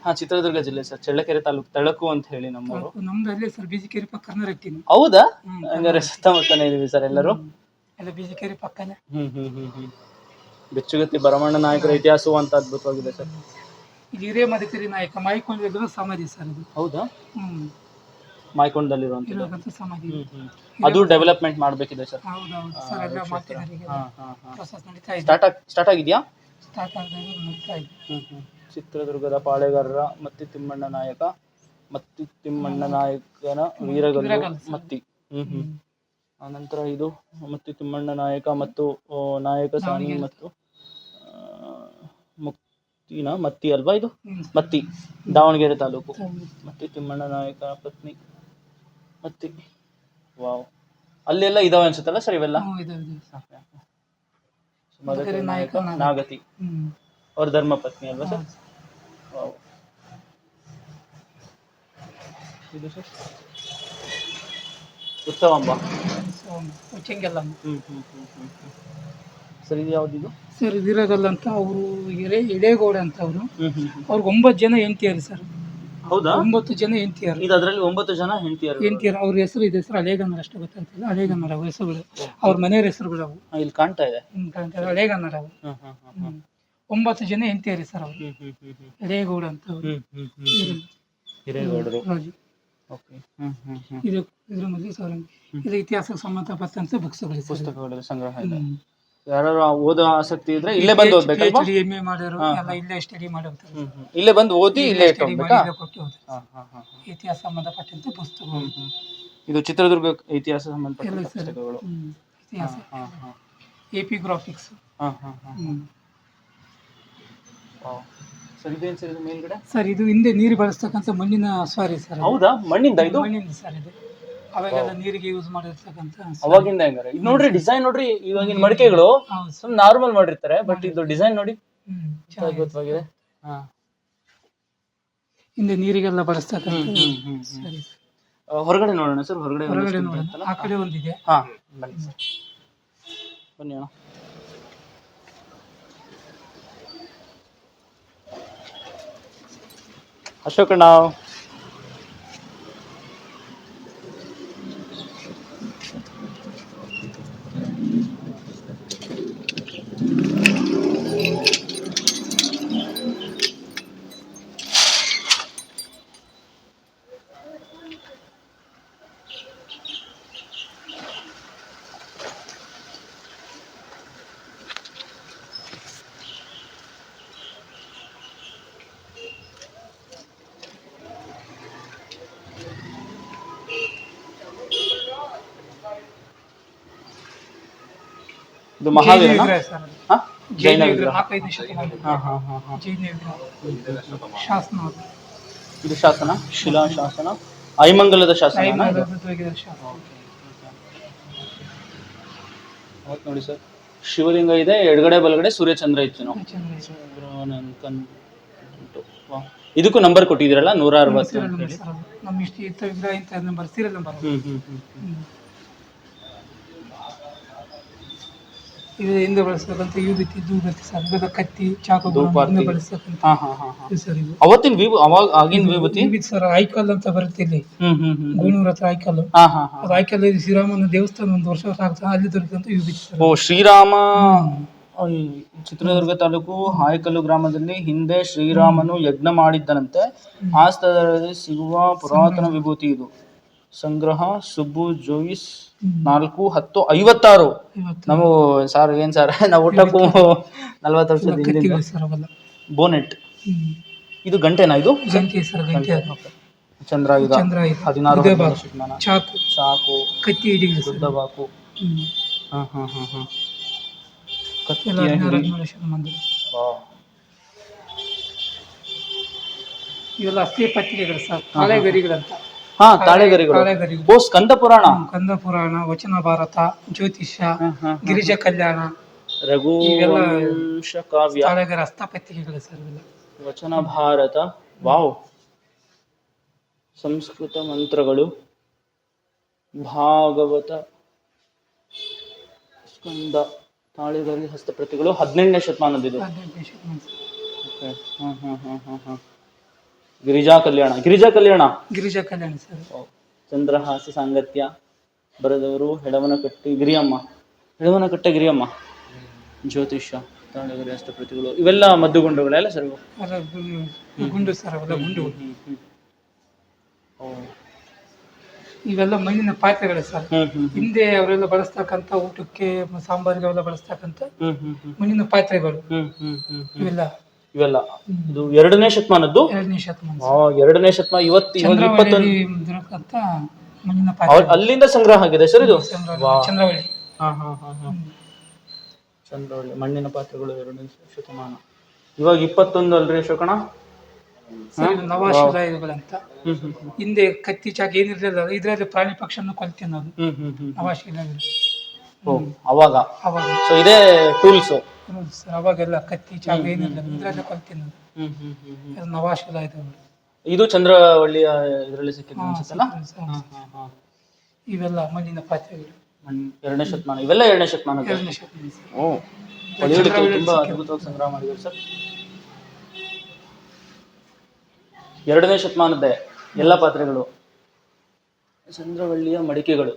ಹಾ ಚಿತ್ರದುರ್ಗ ಜಿಲ್ಲೆ ಸರ್ ಚಳ್ಳಕೆರೆ ತಾಲೂಕು ತಳಕು ಅಂತ ಹೇಳಿ ನಮ್ಮವರು ನಮ್ದು ಅಲ್ಲೇ ಸರ್ ಬಿಜಿಕೆರೆ ಪಕ್ಕನ ಇರ್ತೀನಿ ಹೌದಾ. ಹಂಗಾರೆ ಸುತ್ತಮುತ್ತನೇ ಇದೀವಿ ಸರ್ ಎಲ್ಲರೂ. ಎಲ್ಲ ಬಿಜಿಕೆರೆ ಪಕ್ಕನೇ. ಹ್ಮ್ ಹ್ಮ್ ಹ್ಮ್ ಹ್ಮ್. ಬೆಚ್ಚುಗತ್ತಿ ಭರಮಣ್ಣ ನಾಯಕರ ಇತಿಹಾಸವು ಅಂತ ಅದ್ಭುತವಾಗಿದೆ ಸರ್. ಇದು ಹಿರಿಯ ಮದಕರಿ ನಾಯಕ ಮಾಯ್ಕೊಂಡಿರೋ ಸಮಾಧಿ ಸರ್ ಇದು ಹೌದಾ? ಹ್ಮ್. ಮಾಯ್ಕೊಂಡಲ್ಲಿರುವಂತ ಇರೋದಂತ ಸಮಾಧಿ. ಅದು ಡೆವಲಪ್ಮೆಂಟ್ ಮಾಡಬೇಕಿದೆ ಸರ್. ಹೌದೌದು ಸರ್ ಅದರ ಮಾತಿನಲ್ಲಿ ಪ್ರೊಸೆಸ್ ನಡೀತಾ ಇದೆ. ಸ್ಟಾರ್ಟ್ ಸ್ಟಾರ್ಟ್ ಆಗಿದ್ಯಾ? ಸ್ಟಾರ್ಟ್ ಆಗಿದೆ ನಡೀತಾ ಇದೆ. ಚಿತ್ರದುರ್ಗದ ಪಾಳೆಗಾರರ ಮತ್ತಿ ತಿಮ್ಮಣ್ಣ ನಾಯಕ ಮತ್ತಿ ತಿಮ್ಮಣ್ಣ ನಾಯಕನ ವೀರಗಲ್ಲು. ಮತ್ತಿ. ಹ್ಮ್ ಹ್ಮ್. ಆನಂತರ ಇದು ಮತ್ತಿ ತಿಮ್ಮಣ್ಣ ನಾಯಕ ಮತ್ತು ನಾಯಕ ಸಾನಿ ಮತ್ತು ಆ, ಮುಕ್ತಿನ ಮತ್ತಿ ಅಲ್ವಾ ಇದು? ಮತ್ತಿ. ದಾವಣಗೆರೆ ತಾಲೂಕು. ಮತ್ತಿ ತಿಮ್ಮಣ್ಣ ನಾಯಕ ಪತ್ನಿ. ಮತ್ತಿ. ವಾವ್. ಅಲ್ಲೆಲ್ಲ ಇದಾವೆ ಅನ್ಸುತ್ತಲ್ಲ ಸರ್ ಇವೆಲ್ಲ. ಮದಕರಿ ನಾಯಕ ನಾಗತಿ. ಅವ್ರ ಧರ್ಮ ಪತ್ನಿ ಅಲ್ವಾ ಸರ್? ವಾವ್. ಇದು ಸರ್? ಉತ್ಸವಾಂಬ ಹ್ಮ್ ಹ್ಮ್ ಹ್ಮ್ ಹ್ಮ್ ಹ್ಮ್. ಸರ್ ಇದು ಯಾವ್ದಿದು ಸರ್ ಇದಿರೋದಲ್ಲ ಅಂತ ಅವರು. ಎಳೆಗೌಡ ಅಂತ ಅವರು. ಅವ್ರಿಗೆ ಒಂಬತ್ತು ಜನ ಹೆಂಡತಿಯರು ಸರ್. ಹೌದಾ? ಒಂಬತ್ತು ಜನ ಹೆಂಡತಿಯರು. ಇದು ಅದರಲ್ಲಿ ಒಂಬತ್ತು ಜನ ಹೆಂಡತಿಯರು. ಹೆಂಡತಿಯರು. ಅವ್ರ ಹೆಸರು ಇದೆ ಹೆಸರು ಹಳೇಗನ್ನಡ ಅಷ್ಟೇ ಗೊತ್ತಾಗ್ತಿಲ್ಲ. ಹಳೇಗನ್ನಡ ಅವ್ರ ಹೆಸರುಗಳು. ಅವ್ರ ಮನೆಯವ್ರ ಹೆಸರುಗಳು ಅವು. ಇಲ್ಲಿ ಕಾಣ್ತಾ ಇದೆ. ಹ್ಮ್, ಕಾಣ್ತದೆ, ಹಳೇಗನ್ನಡ ಅವು. ಹ್ಮ್ ಹ್ಮ್ ಹ್ಮ್ ಹ್ಮ್. ಒಂಬತ್ತು ಜನ ಹೆಂಡತಿಯರು ಸರ್ ಅವರು. ಎಳೆಗೌಡ ಅಂತ ಅವರು. ಹಿರೇಗೌಡರು ರಾಜು ಓಕೆ. ಹ್ಮ್ ಇದು ಇದ್ರ ಮಧ್ಯೆ ಸರ್ ಇದು ಇತಿಹಾಸಕ್ಕೆ ಸಂಬಂಧಪಟ್ಟಂತೆ ಸರ್. ಪುಸ್ತಕಗಳ ಸಂಗ್ರಹ ಇದೆ. ಹ್ಮ್. ಯಾರು ಓದೋ ಆಸಕ್ತಿ ಇದ್ರೆ ಇಲ್ಲೇ ಬಂದು PhD, MA ಮಾಡೋರು ಎಲ್ಲ ಇಲ್ಲೇ ಸ್ಟಡಿ ಮಾಡಿ ಹೋಗ್ತಾರೆ. ಇಲ್ಲೇ ಬಂದು ಓದಿ ಇಲ್ಲೇ ಸ್ಟಡಿ ಮಾಡಿ ಇಲ್ಲೇ ಕೊಟ್ಟು ಹೋಗ್ತಾರೆ. ಇತಿಹಾಸ ಸಂಬಂಧಪಟ್ಟಂತ ಪುಸ್ತಕಗಳು ಹ್ಮ್. ಇದು ಚಿತ್ರದುರ್ಗ ಇತಿಹಾಸ ಸಂಬಂಧಪಟ್ಟ ಪುಸ್ತಕಗಳು. ಇತಿಹಾಸ. ಹಾ ಹಾ ಎ ಪಿ ಗ್ರಾಫಿಕ್ಸ್ ಹಾ ಹಾ ಹಾ ಸರ್ ಇದೇನು ಸರ್ ಇದು ಮೇಲ್ಗಡೆ? ಸರ್ ಇದು ಹಿಂದೆ ನೀರು ಬಳಸ್ತಕ್ಕಂಥ ಮಣ್ಣಿನ ಸ್ವಾರಿ ಸರ್ ಹೌದಾ? ಮಣ್ಣಿಂದ ಇದು? ಮಣ್ಣಿಂದ ಸರ್ ಇದು. ಅವಾಗೆಲ್ಲ ನೀರಿಗೆ ಯೂಸ್ ಮಾಡಿರ್ತಕ್ಕಂಥ. ಅವಾಗಿಂದ ಹೆಂಗಾರೆ ಇದು ನೋಡ್ರಿ ಡಿಸೈನ್ ನೋಡ್ರಿ ಇವಾಗಿನ ಮಡಿಕೆಗಳು ಹೌದು ಸರ್ ಸುಮ್ ನಾರ್ಮಲ್ ಮಾಡಿರ್ತಾರೆ ಬಟ್ ಇದು ಡಿಸೈನ್ ನೋಡಿ ಹ್ಮ್ ಎಷ್ಟು ಚೆನ್ನಾಗಿದೆ. ಅದ್ಭುತವಾಗಿದೆ ಹಾ ಹಿಂದೆ ನೀರಿಗೆಲ್ಲ ಬಳಸ್ತಕ್ಕಂಥ ಹ್ಮ್, ಹ್ಮ್, ಹ್ಮ್. ಸರಿ ಸರ್. ಆ, ಹೊರಗಡೆ ನೋಡೋಣ ಸರ್ ಹೊರಗಡೆ ಹೊರಗಡೆ ಒಂದಷ್ಟು ನೋಡೋಣ ಇರುತ್ತಲ್ಲ? ಆ ಕಡೆ ಒಂದಿದೆ ಹಾ ಬನ್ನಿ ಸರ್ ಬನ್ನಿ ಅಣ್ಣ ಅಶೋಕಣ್ಣ ಇದು ಮಹಾವೀರ ಜೈನ ವಿಗ್ರಹ. ಹಾ ಹಾ ಹಾ ಹಾ. ಶಾಸನ ಇದು ಶಾಸನ? ಶಿಲಾ ಶಾಸನ? ಐಮಂಗಲದ ಶಾಸನ ನೋಡಿ ಸರ್. ಶಿವಲಿಂಗ ಇದೆ ಎಡಗಡೆ ಬಲಗಡೆ ಸೂರ್ಯಚಂದ್ರ ಇತ್ತು ನಾವು. ಇದಕ್ಕೂ ನಂಬರ್ ಕೊಟ್ಟಿದ್ದೀರಲ್ಲ? ನೂರ ಅರವತ್ತು. ನಮ್ಮ ಇಷ್ಟು ಇಂಥ ವಿಗ್ರಹ ಇಂಥ ನಂಬರ್ ಸೀರಿಯಲ್ ನಂಬರ್ ಅದು. ಹ್ಮ್. ಹ್ಮ್. ಇದು ಹಿಂದೆ ಬಳಸ್ತಕ್ಕಂಥ ಈ ರೀತಿ ಸರ್ ಇವಾಗ ಕತ್ತಿ ಚಾಕು. ಹಿಂದೆ ಬಳಸ್ತಕ್ಕಂಥ ಹಾ ಹಾ ಹಾ ಹಾ. ಇದು ಸರ್ ಇದು. ಅವತ್ತಿನ ವಿಭೂ ಅವಾಗ ಆಗಿನ ವಿಭೂತಿ? ವಿಭೂತಿ ಸರ್ ಐಕಲ್ ಅಂತ ಬರುತ್ತೆ ಇಲ್ಲಿ. ಹ್ಮ್ ಹ್ಮ್ ಹ್ಮ್ ಗೂಳೂರ್ ಹತ್ರ ಐಕಲ್. ಹಾ ಹಾ ಹಾ. ಅದು ಐಕಲ್ ಇದು ಶ್ರೀರಾಮನ ದೇವಸ್ಥಾನ ಒಂದು ವರ್ಷ ವರ್ಷ ಆಗ್ತದೆ ಅಲ್ಲಿ ದೊರಕಂತ ವಿಭೂತಿ ಸರ್. ಓ ಶ್ರೀರಾಮ. ಈ ಚಿತ್ರದುರ್ಗ ತಾಲೂಕು ಹಾಯಕಲ್ಲು ಗ್ರಾಮದಲ್ಲಿ ಹಿಂದೆ ಶ್ರೀರಾಮನು ಯಜ್ಞ ಮಾಡಿದ್ದನಂತೆ. ಆ ಸ್ಥಳದಲ್ಲಿ ಸಿಗುವ ಪುರಾತನ ವಿಭೂತಿ ಇದು. ಸಂಗ್ರಹ ಸುಬ್ಬು ಜೋಯಿಸ್ ನಾಲ್ಕು ಹತ್ತು ಐವತ್ತಾರು. ನಾವು ಸಾರ್ ಏನ್ ಸರ್? ನಾವು ಊಟಕ್ಕೂ ನಲ್ವತ್ತು ವರ್ಷದ ಬೋನೆಟ್. ಇದು ಗಂಟೆನಾ ಇದು? ಗಂಟೆ ಸರ್ ಗಂಟೆ ಅದು. ಚಂದ್ರಾಯುಧ ಚಂದ್ರ ಇದು. ಹದಿನಾರು ಚಾಕು. ಚಾಕು. ಕತ್ತಿ ಹಿಡಿಗಳು ಬಾಕು. ಹಾ ಹಾ ಹಾ ಹಾ. ಇವೆಲ್ಲ ಅಸ್ಥಿ ಪತ್ರಿಕೆಗಳು ಸರ್ ತಾಳೆಗರಿಗಳಂತ ಹಾ ತಾಳೆಗರಿಗಳು. ತಾಳೆಗರಿಗಳು. ಓ ಸ್ಕಂದ ಪುರಾಣ. ಸ್ಕಂದ ಪುರಾಣ ವಚನ ಭಾರತ ಜ್ಯೋತಿಷ ಗಿರಿಜ ಕಲ್ಯಾಣ. ರಘುವಂಶ ಕಾವ್ಯ. ತಾಳೆಗರ ಹಸ್ತಪತ್ರಿಕೆಗಳು ಸರ್ ಇವೆಲ್ಲ. ವಚನ ಭಾರತ. ವಾವ್. ಸಂಸ್ಕೃತ ಮಂತ್ರಗಳು. ಭಾಗವತ. ಸ್ಕಂದ ತಾಳೆಗರಿ ಹಸ್ತಪ್ರತಿಗಳು. ಹದಿನೆಂಟನೇ ಶತಮಾನದಿದೆ ಹದಿನೆಂಟನೇ ಶತಮಾನ sir. Okay. Hmm hmm hmm hmm hmm. Girija Kalyana. Girija Kalyana. Girija Kalyana sir. Chandrahasa Sangatya ಬರೆದವರು ಹೆಡವನಕಟ್ಟಿ ಗಿರಿಯಮ್ಮ. ಹೆಡವನಕಟ್ಟೆ ಗಿರಿಯಮ್ಮ. ಜ್ಯೋತಿಷ್ಯ ಅಷ್ಟ ಪ್ರತಿಗಳು ಇವೆಲ್ಲ ಮದ್ದುಗುಂಡುಗಳೆಲ್ಲ ಸರ್ ಇವು? ಅಲ್ಲ ಗು- ಗುಂಡು ಸರ್ ಅವೆಲ್ಲ ಗುಂಡು. ಹ್ಮ್ ಹ್ಮ್ ಓ. ಇವೆಲ್ಲ ಮಣ್ಣಿನ ಪಾತ್ರೆಗಳೇ ಸರ್. ಹ್ಮ್ ಹ್ಮ್ ಹಿಂದೆ ಅವರೆಲ್ಲ ಬಳಸ್ತಕ್ಕಂಥ ಊಟಕ್ಕೆ ಮ- ಸಾಂಬಾರಿಗೆ ಅವೆಲ್ಲ ಬಳಸ್ತಕ್ಕಂಥ ಹ್ಮ್ ಹ್ಮ್ ಹ್ಮ್. ಮಣ್ಣಿನ ಪಾತ್ರೆಗಳು. ಹ್ಮ್ ಹ್ಮ್ ಹ್ಮ್ ಹ್ಮ್. ಇವೆಲ್ಲ. ಇವೆಲ್ಲ. ಇದು ಎರಡನೇ ಶತಮಾನದ್ದು? ಎರಡನೇ ಶತಮಾನ. ಆ, ಎರಡನೇ ಶತಮಾನ ಇವತ್ತು ಇವಾಗ ಇಪ್ಪತ್ತೊಂದು ಚಂದ್ರವಳ್ಳಿಯಲ್ಲಿ ದೊರಕಂತ ಅವ್- ಪಾತ್ರೆ. ಅಲ್ಲಿಂದ ಸಂಗ್ರಹ ಆಗಿದೆ ಸರ್ ಇದು? ಚಂದ್ರವಳ್ಳಿ. ಚಂದ್ರವಳ್ಳಿ. ಹಾ ಹಾ ಹಾ ಹಾ. ಚಂದ್ರವಳ್ಳಿ ಮಣ್ಣಿನ ಪಾತ್ರೆಗಳು ಎರಡನೇ ಶತಮಾನ. ಇವಾಗ ಇಪ್ಪತ್ತೊಂದು ಅಲ್ರಿ ಅಶೋಕಣ ಸರ್ ಇದು ನವಾಶಿಲಾಯುಗಳಂತ ಹ್ಮ್ ಹ್ಮ್ ಹ್ಮ್. ಹಿಂದೆ ಕತ್ತಿ ಚಾಕ ಏನಿರಲಿಲ್ಲ ಇದರಲ್ಲಿ ಪ್ರಾಣಿ ಪಕ್ಷಿಯನ್ನು ಕೊಲ್ ತಿನ್ನೋದು ಹ್ಮ್ ಹ್ಮ್ ಹ್ಮ್. ಓ ಅವಾಗ. ಅವಾಗ. ಸೊ ಇದೇ ಟೂಲ್ಸ್. ಸರ್ ಅವಾಗೆಲ್ಲ ಕತ್ತಿ ಚಾಕು ಏನಿಲ್ಲ ಇದ್ರಲ್ಲೇ ಕೊಲ್ ತಿನ್ನೋದು ಹ್ಮ್ ಹ್ಮ್ ಹ್ಮ್ ಹ್ಮ್. ಇದು. ಇದು ಚಂದ್ರವಳ್ಳಿಯ ಇದರಲ್ಲಿ ಸಿಕ್ಕಿದ್ದು ಹಾ, ಅನ್ಸುತ್ತಲ್ಲ? ಸರ್, ಹಾ, ಹಾ, ಹಾ. ಇವೆಲ್ಲ ಮಣ್ಣಿನ ಪಾತ್ರೆಗಳು. ಎರಡನೇ ಶತಮಾನ ಇವೆಲ್ಲ ಎರಡನೇ ಶತಮಾನದ ಎರಡನೇ ಶತಮಾನ ಸರ್. ಓ ತುಂಬಾ ಅದ್ಭುತವಾಗಿ ಸಂಗ್ರಹ ಮಾಡಿದ್ದಾರೆ ಸರ್. ಎರಡನೇ ಶತಮಾನದ್ದೇ ಎಲ್ಲ ಪಾತ್ರೆಗಳು. ಚಂದ್ರವಳ್ಳಿಯ ಮಡಿಕೆಗಳು.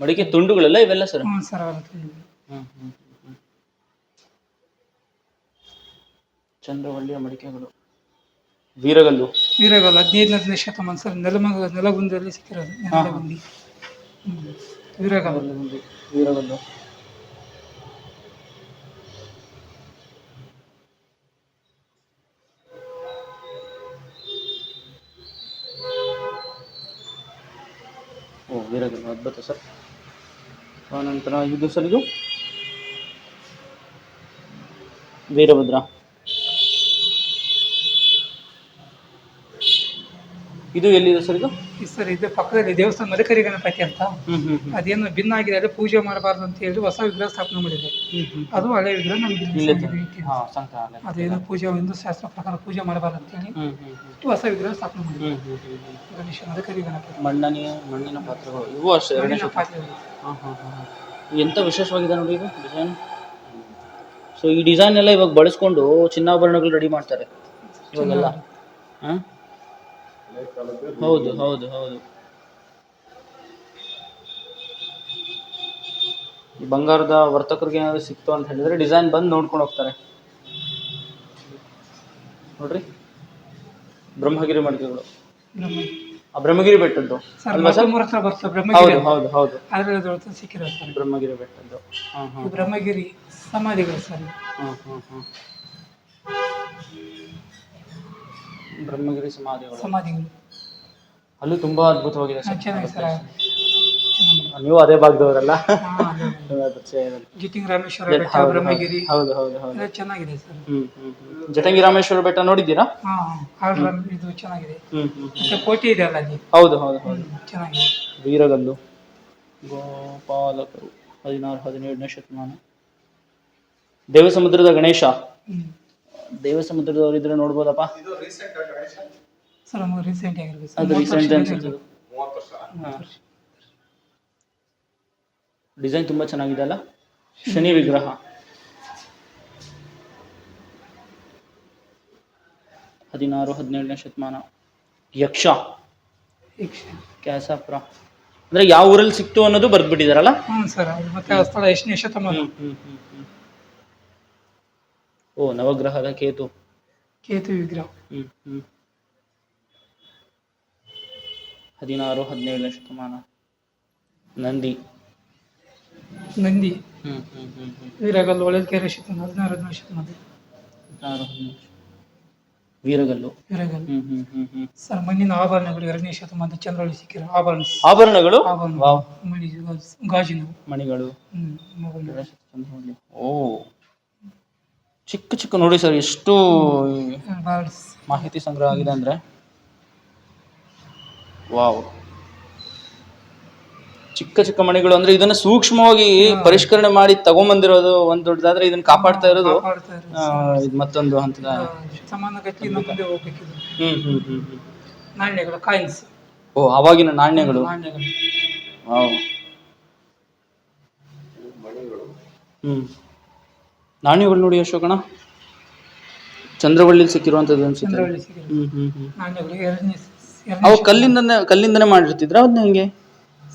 ಮಡಿಕೆ ತುಂಡುಗಳೆಲ್ಲ ಇವೆಲ್ಲ ಸರ್? ಹ್ಞೂ ಸರ್ ಅವೆಲ್ಲ ತುಂಡುಗಳು. ಹ್ಮ್, ಹ್ಮ್, ಹ್ಮ್, ಹ್ಮ್. ಚಂದ್ರವಳ್ಳಿಯ ಮಡಿಕೆಗಳು. ವೀರಗಲ್ಲು. ವೀರಗಲ್ಲು ಹದಿನೈದನೇ ಶತಮಾನ ಸರ್ ನೆಲಮಂಗ ನೆಲಗುಂದಿಯಲ್ಲಿ ಸಿಕ್ಕಿರೋದು ನೆಲಗುಂದಿ. ಹ್ಮ್. ವೀರಗಲ್ಲ. ವೀರಗಲ್ಲು. ಓ ವೀರಗಲ್ಲು ಅದ್ಭುತ ಸರ್. ಆನಂತರ ಇದು ಸರ್ ಇದು ವೀರಭದ್ರ. ಇದು ಎಲ್ಲಿದೆ ಸರ್ ಇದು? ಸರ್ ಇದು ಪಕ್ಕದಲ್ಲಿ ದೇವಸ್ಥಾನ ಮದಕರಿ ಗಣಪತಿ ಅಂತ. ಹ್ಮ್ ಹ್ಮ್ ಹ್ಮ್. ಅದೇನು ಭಿನ್ನ ಆಗಿದೆ ಅದು ಪೂಜೆ ಮಾಡಬಾರ್ದು ಅಂತ ಹೇಳಿ ಹೊಸ ವಿಗ್ರಹ ಸ್ಥಾಪನೆ ಮಾಡಿದೆ ಹ್ಮ್ ಹ್ಮ್. ಅದು ಹಳೆ ವಿಗ್ರಹ ನಮ್ಗೆ ಇಲ್ಲಿ ಇಲ್ಲೇ. ಹಾ ಅದೇನು ಪೂಜೆ ಹಿಂದೂ ಶಾಸ್ತ್ರ ಪ್ರಕಾರ ಪೂಜೆ ಮಾಡಬಾರ್ದು ಅಂತ ಹೇಳಿ ಹ್ಮ್ ಹ್ಮ್ ಹ್ಮ್. ಹೊಸ ವಿಗ್ರಹ ಸ್ಥಾಪನೆ ಮಾಡಿದೆ ಹ್ಮ್ ಹ್ಮ್ ಹ್ಮ್ ಹ್ಮ್. ಗಣೇಶ ಮದಕರಿ ಗಣಪತಿ. ಮಣ್ಣನಿ ಮಣ್ಣಿನ ಪಾತ್ರೆಗಳು. ಇವು ಅಷ್ಟೇ ಎರಡನೇ ಮಣ್ಣಿನ ಪಾತ್ರೆಗಳು. ಹಾಂ ಹಾಂ ಹಾಂ ಎಂಥ ವಿಶೇಷವಾಗಿದೆ ನೋಡಿ ಇದು ಡಿಸೈನ್ ಸೊ ಈ ಡಿಸೈನ್ ಎಲ್ಲ ಇವಾಗ ಬಳಸ್ಕೊಂಡು ಚಿನ್ನಾಭರಣಗಳು ರೆಡಿ ಮಾಡ್ತಾರೆ. ಇವಾಗೆಲ್ಲ. ಹಾಂ? ಹೌದು ಹೌದು ಹೌದು. ಈ ಬಂಗಾರದ ವರ್ತಕರಿಗೆ ಏನಾದ್ರು ಸಿಕ್ತು ಅಂತ ಹೇಳಿದ್ರೆ ಡಿಸೈನ್ ಬಂದು ನೋಡ್ಕೊಂಡು ಹೋಗ್ತಾರೆ. ನೋಡ್ರಿ. ಬ್ರಹ್ಮಗಿರಿ ಮಡಿಕೆಗಳು. ಆ ಬ್ರಹ್ಮಗಿರಿ ಬೆಟ್ಟದ್ದು. ಸರ್ ಅಲ್ವಾ ಸರ್? ಮೂರ ಹತ್ರ ಬರ್ತದೆ ಬ್ರಹ್ಮಗಿರಿ. ಹೌದು ಹೌದು ಹೌದು. ಸಿಕ್ಕಿರೋ ಸರ್. ಬ್ರಹ್ಮಗಿರಿ ಬೆಟ್ಟದ್ದು. ಹಾಂ ಹಾಂ. ಬ್ರಹ್ಮಗಿರಿ ಸಮಾಧಿಗಳು ಸರ್. ಹ್ಮ್ ಹಾಂ ಹಾಂ ಹಾಂ. ಬ್ರಹ್ಮಗಿರಿ ಸಮಾಧಿಗಳು. ಸಮಾಧಿಗಳು. ಅಲ್ಲೂ ತುಂಬಾ ಅದ್ಭುತವಾಗಿದೆ ಹಾ, ಸರ್. ನೀವು ಅದೇ ಭಾಗದವರಲ್ಲ. ಪರಿಚಯದಲ್ಲಿ. ಜಿಟಿಂಗ್ ರಾಮೇಶ್ವರ ಬೆಟ್ಟ ಹೌದು, ಬ್ರಹ್ಮಗಿರಿ. ಹೌದು ಹೌದು ಹೌದು. ಎಲ್ಲ ಚೆನ್ನಾಗಿದೆ ಸರ್. ಹ್ಮ್ ಹ್ಮ್ ಹ್ಮ್. ಜಟಂಗಿ ರಾಮೇಶ್ವರ ಬೆಟ್ಟ ನೋಡಿದ್ದೀರಾ? ಹಾ ಆಲ್ರೌಂಡ್ ಇದು ಚೆನ್ನಾಗಿದೆ. ಹ್ಮ್ ಹ್ಮ್ ಮತ್ತೆ ಕೋಟೆ ಇದೆ ಅಲ್ಲ ಅಲ್ಲಿ? ಹೌದು ಹೌದು ಹೌದು. ಚೆನ್ನಾಗಿದೆ. ವೀರಗಲ್ಲು. ಗೋಪಾಲಕರು. ಹದಿನಾರು ಹದಿನೇಳನೇ ಶತಮಾನ. ದೇವಸಮುದ್ರದ ಗಣೇಶ. ಹ್ಮ್. ದೇವಸಮುದ್ರದವ್ರು ಇದ್ರೆ ನೋಡ್ಬೋದಪ್ಪ ಸರ್ ರೀಸೆಂಟ್ ಆಗಿರ್ಬೇಕು ಸರ್. ಅದು ಮೂವತ್ತು ರೀಸೆಂಟ್ ವರ್ಷ. ಅನ್ಸುತ್ತೆ. ಡಿಸೈನ್ ತುಂಬಾ ಚೆನ್ನಾಗಿದೆ ಅಲ್ಲ? ಶನಿ ವಿಗ್ರಹ. ಹದಿನಾರು ಹದಿನೇಳನೇ ಶತಮಾನ. ಯಕ್ಷ. ಯಕ್ಷ. ಕ್ಯಾಸಪ್ರ. ಅಂದ್ರೆ ಯಾವ ಊರಲ್ಲಿ ಸಿಕ್ತು ಅನ್ನೋದು ಬರ್ದ್ಬಿಟ್ಟಿದಾರಲ್ಲ? ಹ್ಮ್ ಸರ್ ಅದು ಮತ್ತೆ ಆ ಸ್ಥಳ ಎಷ್ಟನೇ ಶತಮಾನ? ಹ್ಮ್, ಹ್ಮ್, ಹ್ಮ್, ಹ್ಮ್. ಓ ನವಗ್ರಹದ ಕೇತು. ಕೇತು ವಿಗ್ರಹ. ಹ್ಮ್ ಹ್ಮ್. ಹದಿನಾರು ಹದಿನೇಳನೇ ಶತಮಾನ. ನಂದಿ. ನಂದಿ. ಹ್ಮ್ ಹ್ಮ್ ಹ್ಮ್ ಹ್ಮ್. ವೀರಗಲ್ಲು ಶತಮಾನ ಹದಿನಾರು ಹದಿನೇಳು ಶತಮಾನ. ಹದಿನಾರು ಹದಿನೇಳು ವೀರಗಲ್ಲು. ವೀರಗಲ್ಲು. ಹ್ಮ್ ಹ್ಮ್ ಹ್ಮ್ ಹ್ಮ್. ಸರ್ ಮಣ್ಣಿನ ಆಭರಣಗಳು ಎರಡನೇ ಶತಮಾನದ ಚಂದ್ರಳು ಸಿಕ್ಕಿರೋ ಆಭರಣ. ಆಭರಣಗಳು? ಆಭರಣ ವಾವ್. ಮಣಿ ಗಾಜಿನವು. ಮಣಿಗಳು. Hmm mobile. ಓ. ಚಿಕ್ಕ ಚಿಕ್ಕ ನೋಡಿ ಸರ್ ಎಷ್ಟು ಮಾಹಿತಿ ಸಂಗ್ರಹ ಆಗಿದೆ ಅಂದ್ರೆ. ವಾವ್. ಚಿಕ್ಕ ಚಿಕ್ಕ ಮಣಿಗಳು ಅಂದ್ರೆ ಇದನ್ನ ಸೂಕ್ಷ್ಮವಾಗಿ ಪರಿಷ್ಕರಣೆ ಮಾಡಿ ತಗೊಂಬಂದಿರೋದು ಒಂದ್ ದೊಡ್ಡದಾದ್ರೆ ಇದನ್ನ ಕಾಪಾಡ್ತಾ ಇರೋದು. ಇದು ಮತ್ತೊಂದು ಹಂತದ ಹ್ಮ್ ಹ್ಮ್ ಹ್ಮ್ ನಾಣ್ಯಗಳು ಕಾಯಿನ್ಸ್. ಓ ಅವಾಗಿನ ನಾಣ್ಯಗಳು. ಹ್ಮ್. ನಾಣ್ಯಗಳು ನೋಡಿ ಅಶೋಕಣ ಚಂದ್ರವಳ್ಳಿಲಿ ಸಿಕ್ಕಿರುವಂತದ್ದು ಅನ್ಸುತ್ತೆ. ಚಂದ್ರವಳ್ಳಿ ಹ್ಮ್ ಹ್ಮ್ ಹ್ಮ್. ನಾಣ್ಯಗಳು ಎರಡನೇ ಅವು ಕಲ್ಲಿಂದನೇ ಕಲ್ಲಿಂದನೇ ಮಾಡಿರ್ತಿದ್ರ ಅದನ್ನ ಹೆಂಗೆ?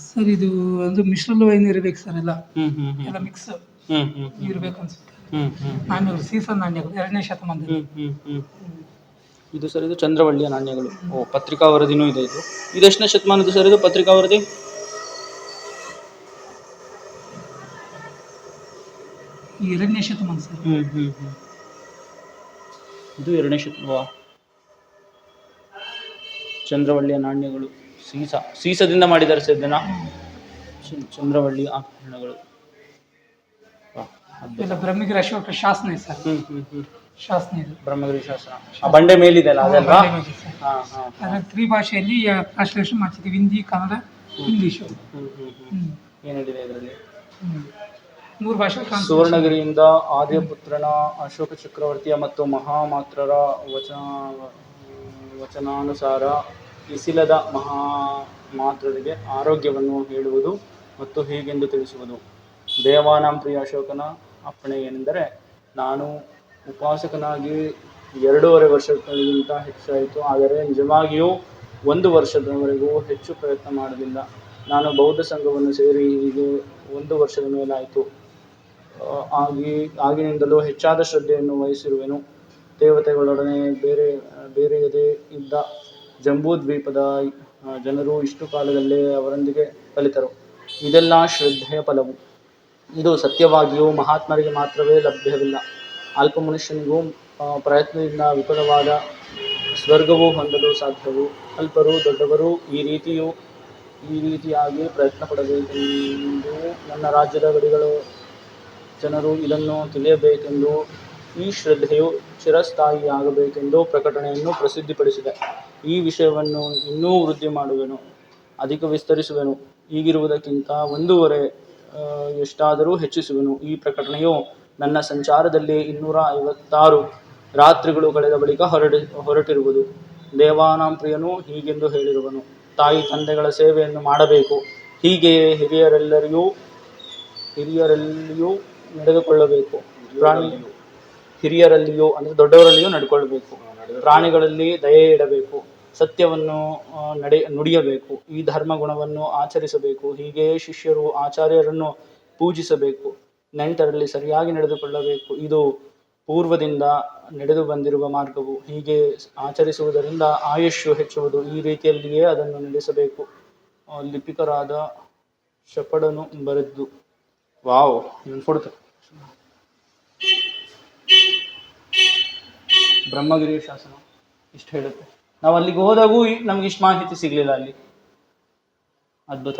ಸರ್ ಇದು ಒಂದು ಮಿಶ್ರಲವೈನ್ ಇರಬೇಕು ಸರ್ ಎಲ್ಲ. ಹ್ಮ್ ಹ್ಮ್ ಹ್ಮ್. ಎಲ್ಲ ಮಿಕ್ಸ್ ಹ್ಮ್ ಹ್ಮ್ ಇರ್ಬೇಕು ಅನ್ಸುತ್ತೆ. ಹ್ಮ್ ಹ್ಮ್ ನಾಣ್ಯಗಳು ಸೀಸನ್ ನಾಣ್ಯಗಳು ಎರಡನೇ ಶತಮಾನದಲ್ಲಿ ಹ್ಮ್ ಹ್ಮ್ ಹ್ಮ್. ಇದು ಸರ್ ಇದು ಚಂದ್ರವಳ್ಳಿಯ ನಾಣ್ಯಗಳು. ಓ ಪತ್ರಿಕಾ ವರದಿನೂ ಇದೆ. ಇದು ಇದೆಷ್ಟನೇ ಶತಮಾನದ್ದು ಸರ್ ಇದು ಪತ್ರಿಕಾ ವರದಿ ಈ ಎರಡನೇ ಶತಮಾನ ಸರ್. ಹ್ಮ್ ಹ್ಮ್ ಹ್ಮ್. ಇದು ಎರಡನೇ ಶತಮಾನ ಚಂದ್ರವಳ್ಳಿಯ ನಾಣ್ಯಗಳು. ಸೀಸ ಸೀಸದಿಂದ ಮಾಡಿದ್ದಾರೆ ಸರ್ ಇದನ್ನ. ಚ- ಚಂದ್ರವಳ್ಳಿ ಆಭರಣಗಳು. ಅದ್ಭುತ. ಬ್ರಹ್ಮಗಿರಿ ಅಶೋಕ ಶಾಸನ ಇದೆ ಸರ್. ಹ್ಮ್ ಹ್ಮ್ ಹ್ಮ್. ಶಾಸನ ಇದು. ಬ್ರಹ್ಮಗಿರಿ ಶಾಸನ. ಆ ಬಂಡೆ ಮೇಲಿದೆ ಅಲ್ಲ ಅದಲ್ವಾ? ಬಂಡೆ ಹಾ ಹಾ ಅದ್ರಲ್ಲಿ ತ್ರಿ ಭಾಷೆಯಲ್ಲಿ ಟ್ರಾನ್ಸ್ಲೇಷನ್ ಮಾಡ್ತಿದ್ದೀವಿ. ಹಿಂದಿ ಕನ್ನಡ ಇಂಗ್ಲೀಷು. ಹ್ಮ್ ಹ್ಮ್ ಹ್ಮ್. ಹ್ಮ್. ಏನ್ ಹೇಳಿದೆ ಇದರಲ್ಲಿ? ಹ್ಮ್. ಮೂರು ಭಾಷೆ ಸುವರ್ಣಗಿರಿಯಿಂದ ಆರ್ಯಪುತ್ರನ ಅಶೋಕ ಚಕ್ರವರ್ತಿಯ ಮತ್ತು ಮಹಾಮಾತ್ರರ ವಚನ, ವಚನಾನುಸಾರ ಇಸಿಲದ ಮಹಾ ಮಾತ್ರರಿಗೆ ಆರೋಗ್ಯವನ್ನು ಹೇಳುವುದು ಮತ್ತು ಹೀಗೆಂದು ತಿಳಿಸುವುದು. ದೇವಾನಾಂ ಪ್ರಿಯ ಅಶೋಕನ, ಅಪ್ಪಣೆ ಏನೆಂದರೆ ನಾನು ಉಪಾಸಕನಾಗಿ ಎರಡೂವರೆ ವರ್ಷಗಳಿಗಿಂತ ಹೆಚ್ಚಾಯಿತು. ಆದರೆ ನಿಜವಾಗಿಯೂ ಒಂದು ವರ್ಷದವರೆಗೂ ಹೆಚ್ಚು ಪ್ರಯತ್ನ ಮಾಡಲಿಲ್ಲ ನಾನು ಬೌದ್ಧ ಸಂಘವನ್ನು ಸೇರಿ ಒಂದು ವರ್ಷದ ಮೇಲಾಯಿತು. ಆಗಿ, ಆಗಿನಿಂದಲೂ ಹೆಚ್ಚಾದ ಶ್ರದ್ಧೆಯನ್ನು ವಹಿಸಿರುವೆನು. ದೇವತೆಗಳೊಡನೆ ಬೇರೆ ಬೇರೆಯದೇ ಇದ್ದ ಜಂಬೂದ್ವೀಪದ ಜನರು ಇಷ್ಟು ಕಾಲದಲ್ಲೇ ಅವರೊಂದಿಗೆ ಕಲಿತರು. ಇದೆಲ್ಲ ಶ್ರದ್ಧೆಯ ಫಲವು. ಇದು ಸತ್ಯವಾಗಿಯೂ ಮಹಾತ್ಮರಿಗೆ ಮಾತ್ರವೇ ಲಭ್ಯವಿಲ್ಲ. ಅಲ್ಪ ಮನುಷ್ಯನಿಗೂ ಪ್ರಯತ್ನದಿಂದ ವಿಫಲವಾದ ಸ್ವರ್ಗವು ಹೊಂದಲು ಸಾಧ್ಯವು. ಅಲ್ಪರು ದೊಡ್ಡವರು ಈ ರೀತಿಯು, ಈ ರೀತಿಯಾಗಿ ಪ್ರಯತ್ನ ಪಡಬೇಕೆಂದು ನನ್ನ ರಾಜ್ಯದ ಗಡಿಗಳು ಜನರು ಇದನ್ನು ತಿಳಿಯಬೇಕೆಂದು ಈ ಶ್ರದ್ಧೆಯು ಚಿರಸ್ಥಾಯಿಯಾಗಬೇಕೆಂದು ಪ್ರಕಟಣೆಯನ್ನು ಪ್ರಸಿದ್ಧಿಪಡಿಸಿದೆ. ಈ ವಿಷಯವನ್ನು ಇನ್ನೂ ವೃದ್ಧಿ ಮಾಡುವೆನು, ಅಧಿಕ ವಿಸ್ತರಿಸುವೆನು. ಈಗಿರುವುದಕ್ಕಿಂತ ಒಂದೂವರೆ ಎಷ್ಟಾದರೂ ಹೆಚ್ಚಿಸುವೆನು. ಈ ಪ್ರಕಟಣೆಯು ನನ್ನ ಸಂಚಾರದಲ್ಲಿ ಇನ್ನೂರ ಐವತ್ತಾರು ರಾತ್ರಿಗಳು ಕಳೆದ ಬಳಿಕ ಹೊರಡಿ, ಹೊರಟಿರುವುದು. ದೇವಾನಾಂ ಪ್ರಿಯನು ಹೀಗೆಂದು ಹೇಳಿರುವನು, ತಾಯಿ ತಂದೆಗಳ ಸೇವೆಯನ್ನು ಮಾಡಬೇಕು. ಹೀಗೆಯೇ ಹಿರಿಯರೆಲ್ಲರಿಗೂ, ಹಿರಿಯರಲ್ಲಿಯೂ ನಡೆದುಕೊಳ್ಳಬೇಕು. ಪ್ರಾಣಿ ಹಿರಿಯರಲ್ಲಿಯೂ ಅಂದರೆ ದೊಡ್ಡವರಲ್ಲಿಯೂ ನಡ್ಕೊಳ್ಬೇಕು. ಪ್ರಾಣಿಗಳಲ್ಲಿ ದಯೆ ಇಡಬೇಕು. ಸತ್ಯವನ್ನು ನಡೆ, ನುಡಿಯಬೇಕು. ಈ ಧರ್ಮ ಗುಣವನ್ನು ಆಚರಿಸಬೇಕು. ಹೀಗೆಯೇ ಶಿಷ್ಯರು, ಆಚಾರ್ಯರನ್ನು ಪೂಜಿಸಬೇಕು. ನೆಂಟರಲ್ಲಿ ಸರಿಯಾಗಿ ನಡೆದುಕೊಳ್ಳಬೇಕು. ಇದು ಪೂರ್ವದಿಂದ ನಡೆದು ಬಂದಿರುವ ಮಾರ್ಗವು. ಹೀಗೆ ಆಚರಿಸುವುದರಿಂದ ಆಯುಷ್ಯು ಹೆಚ್ಚುವುದು. ಈ ರೀತಿಯಲ್ಲಿಯೇ ಅದನ್ನು ನಡೆಸಬೇಕು. ಲಿಪಿಕರಾದ ಶಪಡನು ಬರೆದ್ದು ವಾವ್ ಕೊಡ್ತು ಬ್ರಹ್ಮಗಿರಿ ಶಾಸನ ಇಷ್ಟು ಹೇಳುತ್ತೆ. ನಾವು ಅಲ್ಲಿಗೆ ಹೋದಾಗೂ ನಮ್ಗೆ ಇಷ್ಟು ಮಾಹಿತಿ ಸಿಗ್ಲಿಲ್ಲ ಅಲ್ಲಿ. ಅದ್ಭುತ.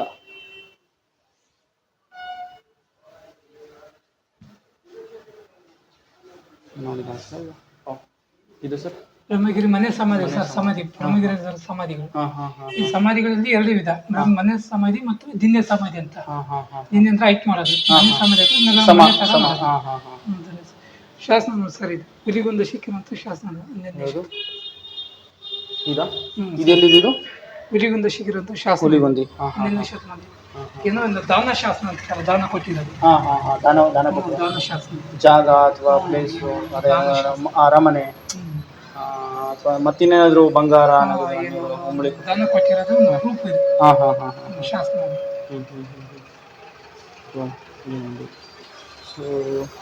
ಓ, ಇದು ಸರ್? ಬ್ರಹ್ಮಗಿರಿ ಮನೆ ಸಮಾಧಿ ಸರ್ ಸಮಾಧಿ. ಬ್ರಹ್ಮಗಿರಿ ಸರ್ ಸಮಾಧಿಗಳು ಈ ಸಮಾಧಿಗಳಲ್ಲಿ ಎರಡು ವಿಧ ಬ್ರಹ್ಮ- ಮನೆ ಸಮಾಧಿ ಮತ್ತು ದಿನ್ಯ ಸಮಾಧಿ ಅಂತ. ದಿನ್ಯ ಅಂದ್ರೆ ಹೈಟ್ ಮಾಡೋದು. ಮನೆ ಸಮಾಧಿ ಅಂದ್ರೆ ನೆಲ ಮನೆ ತರ ಮಾಡೋದು. ಹ್ಮ್, ಸರಿ, ಸರ್. ಶಾಸನ ನೋಡಿ ಸರ್ ಇದು. ಹುಲಿಗೊಂದು ಶಿಖಿಮಂತು ಶಾಸನ ಹನ್ನೆರಡನೇ ಇದಾ? ಹ್ಮ್. ಹುಲಿಗೊಂದು ಶಿಖಿರಂತ ಶಾಸನ. ಹುಲಿಗೊಂದಿ ಹನ್ನೆರಡನೇ ಶತಮಾನ ಏನೋ ಒಂದು ದಾನ ಶಾಸನ ಅಂತ ದಾನ ಕೊಟ್ಟಿರೋದು. ದಾನ ದಾನ ದಾನ ಶಾಸನ. ಜಾಗ ಅಥವಾ ಪ್ಲೇಸ್ ಅರಮನೆ. ಹ್ಮ್. ಅಥವಾ ಮತ್ತಿನ್ನೇನಾದ್ರು ಬಂಗಾರ ನಗದು, ಕೊಟ್ಟಿರೋದು ರೂಪ ಇದೆ. ಹಾ ಹಾ ಹಾ ಹಾ. ಒಂದು ಶಾಸನ ಅದು. ಹ್ಮ್ ಹ್ಮ್ ಹ್ಮ್ ಹ್ಮ್. ಸೊ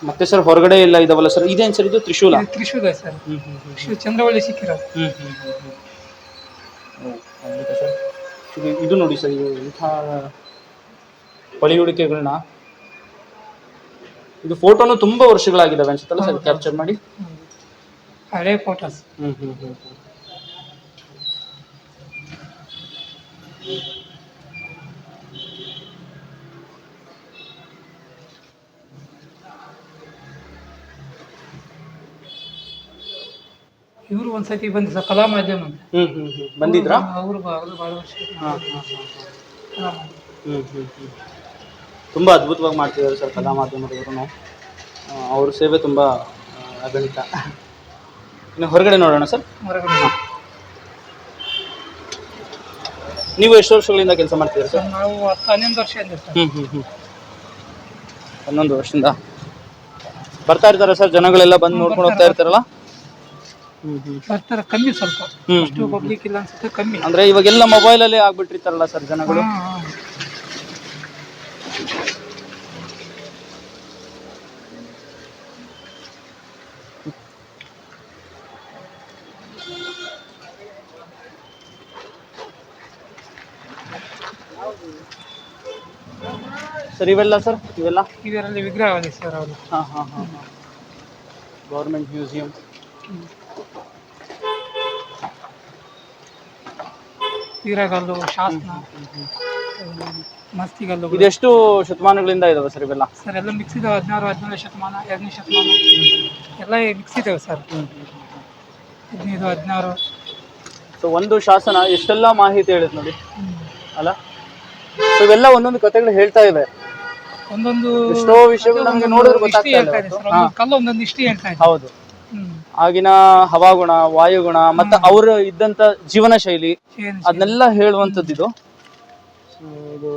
ಮತ್ತೆ ಸರ್ ಹೊರಗಡೆ ಎಲ್ಲ ಇದಾವಲ್ಲ ಸರ್ ಇದೇನು ಸರ್ ಇದು? ತ್ರಿಶೂಲ? ಇದು ತ್ರಿಶೂಲ ಸರ್ ಹ್ಮ್ ಹ್ಮ್ ಹ್ಮ್ ತ್ರಿಶೂಲ ಚಂದ್ರವಳ್ಳಿ ಸಿಕ್ಕಿರೋದು. ಹ್ಮ್ ಹ್ಮ್ ಹ್ಮ್ ಹ್ಮ್. ಓ, ಖಂಡಿತ ಸರ್ ಇದು ಇದು ನೋಡಿ ಸರ್ ಇದು ಇಂಥ ಪಳಿಯುಳಿಕೆಗಳನ್ನ. ಇದು ಫೋಟೋನು ತುಂಬಾ ವರ್ಷಗಳಾಗಿದ್ದಾವೆ ಅನ್ಸುತ್ತಲ್ಲ ಸರ್ ಕ್ಯಾಪ್ಚರ್ ಮಾಡಿ? ಹ್ಮ್. ಹಳೆ ಫೋಟೋಸ್ ಹ್ಮ್ ಹ್ಮ್ ಇವರು ಒಂದ್ಸತಿ ಬಂದ ಸರ್ ಕಲಾ ಮಾಧ್ಯಮ ಅಂತ. ಹ್ಮ್ ಹ್ಮ್ ಹ್ಮ್. ಬಂದಿದ್ರಾ? ಅವರು ಅವರು ಭಾಳ ವರ್ಷ ಹಾ ಹಾ ಕಲಾ ಮಾಧ್ಯಮ. ಹ್ಮ್ ಹ್ಮ್ ಹ್ಮ್. ತುಂಬ ಅದ್ಭುತವಾಗಿ ಮಾಡ್ತಿದ್ದಾರೆ ಸರ್ ಕಲಾ ಮಾಧ್ಯಮದವರು ಅವ್ರ ಸೇವೆ ತುಂಬಾ ಅಗಣಿತ. ಇನ್ನು ಹೊರಗಡೆ ನೋಡೋಣ ಸರ್? ಹೊರಗಡೆ. ನೀವು ಎಷ್ಟು ವರ್ಷಗಳಿಂದ ಕೆಲಸ ಮಾಡ್ತಿದ್ದೀರಾ ಸರ್? ನಾವು ಹತ್ತು ಹನ್ನೊಂದು ವರ್ಷದಿಂದ ಹ್ಞೂ ಹ್ಞೂ ಹನ್ನೊಂದು ವರ್ಷದಿಂದ. ಬರ್ತಾ ಇರ್ತಾರೆ ಸರ್? ಜನಗಳೆಲ್ಲ ಬಂದು ನೋಡ್ಕೊಂಡು ಹೋಗ್ತಾ ಇರ್ತಾರಲ್ಲ? ಹ್ಮ್ ಹ್ಮ್. ಬರ್ತಾರೆ ಕಮ್ಮಿ ಸ್ವಲ್ಪ. ಹ್ಮ್ ಅಷ್ಟು ಪಬ್ಲಿಕ್ ಇಲ್ಲ ಅನ್ಸುತ್ತೆ ಕಮ್ಮಿ. ಅಂದ್ರೆ ಇವಾಗೆಲ್ಲ ಮೊಬೈಲಲ್ಲೇ ಆಗ್ಬಿಟ್ಟಿರ್ತಾರಲ್ಲ ಸರ್ ಜನಗಳು? ಹಾ, ಹಾ. ಸರ್ ಇವೆಲ್ಲ ಸರ್ ಇವೆಲ್ಲ? ಇದರಲ್ಲಿ ವಿಗ್ರಹವಾಗಿದೆ ಸರ್ ಅವರು ಹಾಂ ಹಾಂ ಹಾಂ ಹಾಂ. ಗೌರ್ಮೆಂಟ್ ಮ್ಯೂಸಿಯಂ ವೀರಗಲ್ಲು ಶಾಸನ ಮಸ್ತಿಗಲ್ಲು ಇದೆಷ್ಟು ಶತಮಾನಗಳಿಂದ ಇದಾವೆ ಸರ್ ಇವೆಲ್ಲ? ಸರ್ ಎಲ್ಲ ಮಿಕ್ಸ್ ಇದಾವೆ. ಹದಿನಾರು ಹದಿನೇಳು ಶತಮಾನ ಎರಡನೇ ಶತಮಾನ. ಎಲ್ಲ ಮಿಕ್ಸ್ ಇದಾವೆ ಸರ್. ಹದಿನೈದು ಹದಿನಾರು. ಸೊ ಒಂದು ಶಾಸನ ಎಷ್ಟೆಲ್ಲ ಮಾಹಿತಿ ಹೇಳಿದ್ ನೋಡಿ? ಅಲ್ಲ? ಸೊ ಇವೆಲ್ಲ ಒಂದೊಂದು ಕಥೆಗಳು ಹೇಳ್ತಾ ಇವೆ. ಒಂದೊಂದು ಎಷ್ಟೋ ವಿಷಯಗಳು ನಮ್ಗೆ ನೋಡಿದ್ರೆ ಗೊತ್ತಾಗ್ತಾ ಹೇಳ್ತಾ ಇದೆ ಇದೆ ಸರ್ ಒಂದೊಂದು ಕಲ್ಲು ಒಂದೊಂದು ಇಷ್ಟಿ ಹೇಳ್ತಾ ಇದೆ ಹೌದು. ಹ್ಮ್. ಆಗಿನ ಹವಾಗುಣ ವಾಯುಗುಣ ಮತ್ತೆ ಅವ್ರ ಇದ್ದಂತ ಜೀವನ ಶೈಲಿ ಏನು ಅದನ್ನೆಲ್ಲ ಹೇಳುವಂತದ್ದು ಇದು. So, ಇದು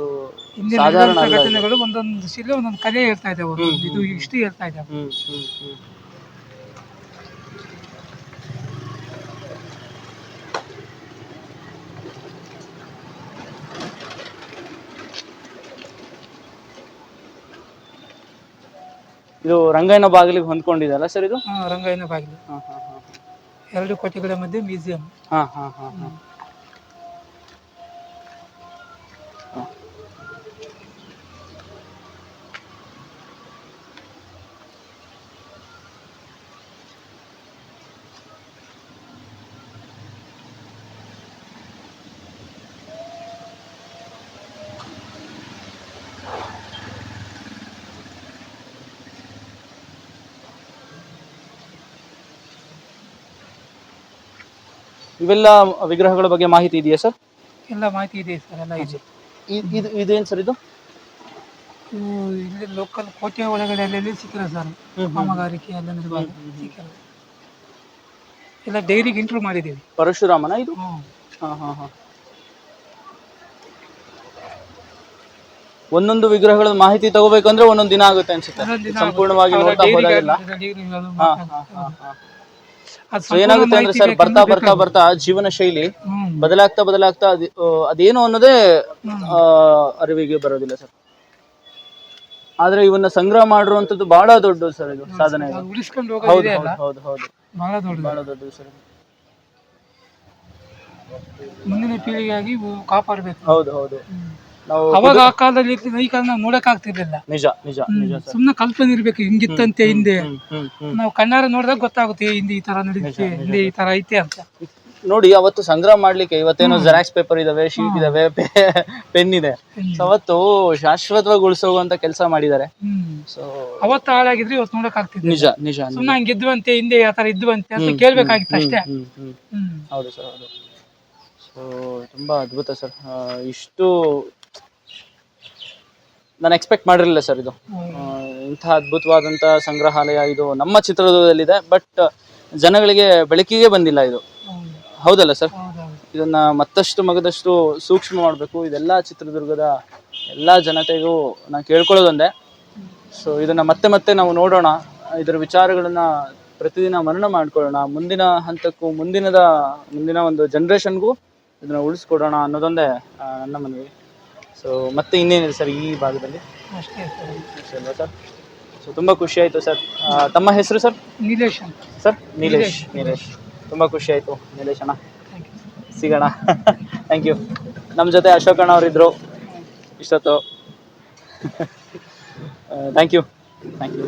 ಹಿಂದಿನ ಸಾಧಾರಣ ನಡೆದಂತ ಅಲ್ಲ ಇದು. ಘಟನೆಗಳು ಒಂದೊಂದು ಶಿಲೆ ಒಂದೊಂದು ಕಥೆ ಹೇಳ್ತಾ ಇದೆ ಅವರು ಇದು ಇಷ್ಟಿ ಹೇಳ್ತಾ ಇದೆ ಹ್ಮ್ ಹ್ಮ್ ಹ್ಮ್. ಇದು ರಂಗಾಯಣ ಬಾಗಿಲಿಗೆ ಹೊಂದ್ಕೊಂಡಿದೆಯಲ್ಲ ಸರ್ ಇದು? ಹಾ, ರಂಗಾಯಣ ಬಾಗಿಲು. ಹಾ ಹಾ ಹಾ ಎರಡು ಕೋಟೆಗಳ ಮಧ್ಯೆ ಮ್ಯೂಸಿಯಂ. ಹಾ ಹಾ ಹಾ ಹಾ. ಇವೆಲ್ಲ ವಿಗ್ರಹಗಳ ಬಗ್ಗೆ ಮಾಹಿತಿ ಇದೆಯಾ ಸರ್? ಎಲ್ಲ ಮಾಹಿತಿ ಇದೆ ಸರ್ ಎಲ್ಲ ಇದೆ. ಇದು ಇದೇನು ಸರ್ ಇದು? ಇವು ಇಲ್ಲಿ ಲೋಕಲ್ ಕೋಟೆ ಒಳಗಡೆ ಅಲ್ಲಿ ಸಿಕ್ಕಿಲ್ಲ ಸರ್. ಕಾಮಗಾರಿಕೆ ಎಲ್ಲ ನಿರ್ಭಾಗ ಸಿಕ್ಕಿಲ್ಲ. ಎಲ್ಲ ಡೈರಿಗೆ ಇಂಟ್ರೂ ಮಾಡಿದ್ದೀವಿ. ಪರಶುರಾಮನ ಇದು? ಹ್ಞೂ ಹಾ ಹಾ ಹಾ. ಒಂದೊಂದು ವಿಗ್ರಹಗಳ ಮಾಹಿತಿ ತಗೋಬೇಕಂದ್ರೆ ಒಂದೊಂದು ದಿನ ಆಗುತ್ತೆ ಅನ್ಸುತ್ತೆ. ಸಂಪೂರ್ಣವಾಗಿ. ನೋಡ್ತಾ ಹೋದಾಗೆಲ್ಲ. ಡೈರಿಗೆ ಹಾ, ಹಾ, ಹಾ. ಏನಾಗುತ್ತೆ ಅಂದ್ರೆ ಸರ್ ಬರ್ತಾ ಬರ್ತಾ ಬರ್ತಾ ಜೀವನ ಶೈಲಿ ಬದಲಾಗ್ತಾ ಬದಲಾಗ್ತಾ ಅದ್- ಆ, ಅದೇನು ಅನ್ನೋದೇ ಆ, ಅರಿವಿಗೆ ಬರೋದಿಲ್ಲ ಸರ್. ಆದ್ರೆ ಇವನ್ನ ಸಂಗ್ರಹ ಮಾಡಿರುವಂತದ್ದು ಬಹಳ ದೊಡ್ಡ ಸರ್ ಇದು ಸಾಧನೆ ಇದು. ಅದು ಉಳಿಸ್ಕೊಂಡು ಹೌದು ಹೋಗೋದಿದೆ ಹೌದು ಹೌದು ಹೌದು. ಬಹಳ ದೊಡ್ಡದು. ಬಹಳ ದೊಡ್ಡದು ಸರ್ ಮುಂದಿನ ಪೀಳಿಗೆಯಾಗಿ ಇವು ಕಾಪಾಡಬೇಕು. ಹೌದು ಹೌದು. ನಾವು ಅವಾಗ ಆ ಕಾಲದಲ್ಲಿ ಈ ಕಾಲ ನಾವು ನೋಡಕ್ ಆಗ್ತಿರ್ಲಿಲ್ಲ. ನಿಜ ನಿಜ ನಿಜ ಸರ್. ಸುಮ್ಮನೆ ಕಲ್ಪನೆ ಇರ್ಬೇಕು ಹಿಂಗಿತ್ತಂತೆ ಹಿಂದೆ. ಹ್ಮ್ ಹ್ಮ್ ಹ್ಮ್. ನಾವು ಕಣ್ಣಾರ ನೋಡಿದಾಗ ಗೊತ್ತಾಗುತ್ತೆ ಏ, ಹಿಂದೆ ಈ ತರ ನಡೀತಿ ಹಿಂದೆ ಈ ತರ ಐತೆ ಅಂತ. ನೋಡಿ ಅವತ್ತು ಸಂಗ್ರಹ ಮಾಡ್ಲಿಕ್ಕೆ ಇವತ್ತೇನೋ ಜೆರಾಕ್ಸ್ ಪೇಪರ್ ಇದಾವೆ ಶೀಟ್ ಇದಾವೆ ಪೆನ್ ಇದೆ. ಸೊ ಅವತ್ತು ಶಾಶ್ವತವಾಗಿ ಉಳಿಸೋಗುವಂತ ಕೆಲಸ ಮಾಡಿದ್ದಾರೆ. ಹ್ಮ್. ಸೊ ಅವತ್ತು ಹಾಳಾಗಿದ್ರೆ ಇವತ್ತು ನೋಡಕ್ ಆಗ್ತಿದ್ವಿ ನಿಜ ನಿಜ ನಿಜ. ಸುಮ್ಮನೆ ಹಂಗಿದ್ವಂತೆ ಹಿಂದೆ ಆ ತರ ಇದ್ವಂತೆ ಅಂತ ಕೇಳ್ಬೇಕಾಗಿತ್ತು ಅಷ್ಟೇ. ಹ್ಮ್ ಹ್ಮ್ ಹ್ಮ್. ಹೌದು ಸರ್ ಹೌದು. ಸೊ ತುಂಬಾ ಅದ್ಭುತ ಸರ್. ಇಷ್ಟು ನಾನು ಎಕ್ಸ್ಪೆಕ್ಟ್ ಮಾಡಿರಲಿಲ್ಲ ಸರ್ ಇದು. ಇಂಥ ಅದ್ಭುತವಾದಂಥ ಸಂಗ್ರಹಾಲಯ ಇದು ನಮ್ಮ ಚಿತ್ರದುರ್ಗದಲ್ಲಿದೆ ಬಟ್ ಜನಗಳಿಗೆ ಬೆಳಕಿಗೆ ಬಂದಿಲ್ಲ ಇದು. ಹೌದಲ್ಲ ಸರ್ ಇದನ್ನ ಮತ್ತಷ್ಟು ಮಗದಷ್ಟು ಸೂಕ್ಷ್ಮ ಮಾಡಬೇಕು. ಇದೆಲ್ಲ ಚಿತ್ರದುರ್ಗದ ಎಲ್ಲ ಜನತೆಗೂ ನಾನು ಕೇಳ್ಕೊಳ್ಳೋದೊಂದೇ. ಸೊ ಇದನ್ನ ಮತ್ತೆ ಮತ್ತೆ ನಾವು ನೋಡೋಣ. ಇದರ ವಿಚಾರಗಳನ್ನ ಪ್ರತಿದಿನ ಮರಣ ಮಾಡ್ಕೊಳ್ಳೋಣ. ಮುಂದಿನ ಹಂತಕ್ಕೂ ಮುಂದಿನದ ಮುಂದಿನ ಒಂದು ಜನ್ರೇಷನ್ಗೂ ಇದನ್ನ ಉಳಿಸ್ಕೊಡೋಣ ಅನ್ನೋದೊಂದೇ ನನ್ನ ಮನವಿ. ಸೊ ಮತ್ತೆ ಇನ್ನೇನಿದೆ ಸರ್ ಈ ಭಾಗದಲ್ಲಿ. ಅಷ್ಟೇ ಸರ್. ಅಷ್ಟೇ ಅಲ್ವಾ ಸರ್? ಸೊ ತುಂಬ ಖುಷಿ ಆಯಿತು ಸರ್. ಆ, ತಮ್ಮ ಹೆಸರು ಸರ್? ನೀಲೇಶ್ ಅಂತ. ಸರ್ ನೀಲೇಶ್ ನೀಲೇಶ್. ತುಂಬ ಖುಷಿ ಆಯಿತು ನೀಲೇಶ್ ಅಣ್ಣ. ಥ್ಯಾಂಕ್ ಯು ಸಿಗೋಣ. ಥ್ಯಾಂಕ್ ಯು ನಮ್ಮ ಜೊತೆ ಅಶೋಕ್ ಅಣ್ಣ ಅವರಿದ್ದರು ಇಷ್ಟೊತ್ತು. Thank you thank you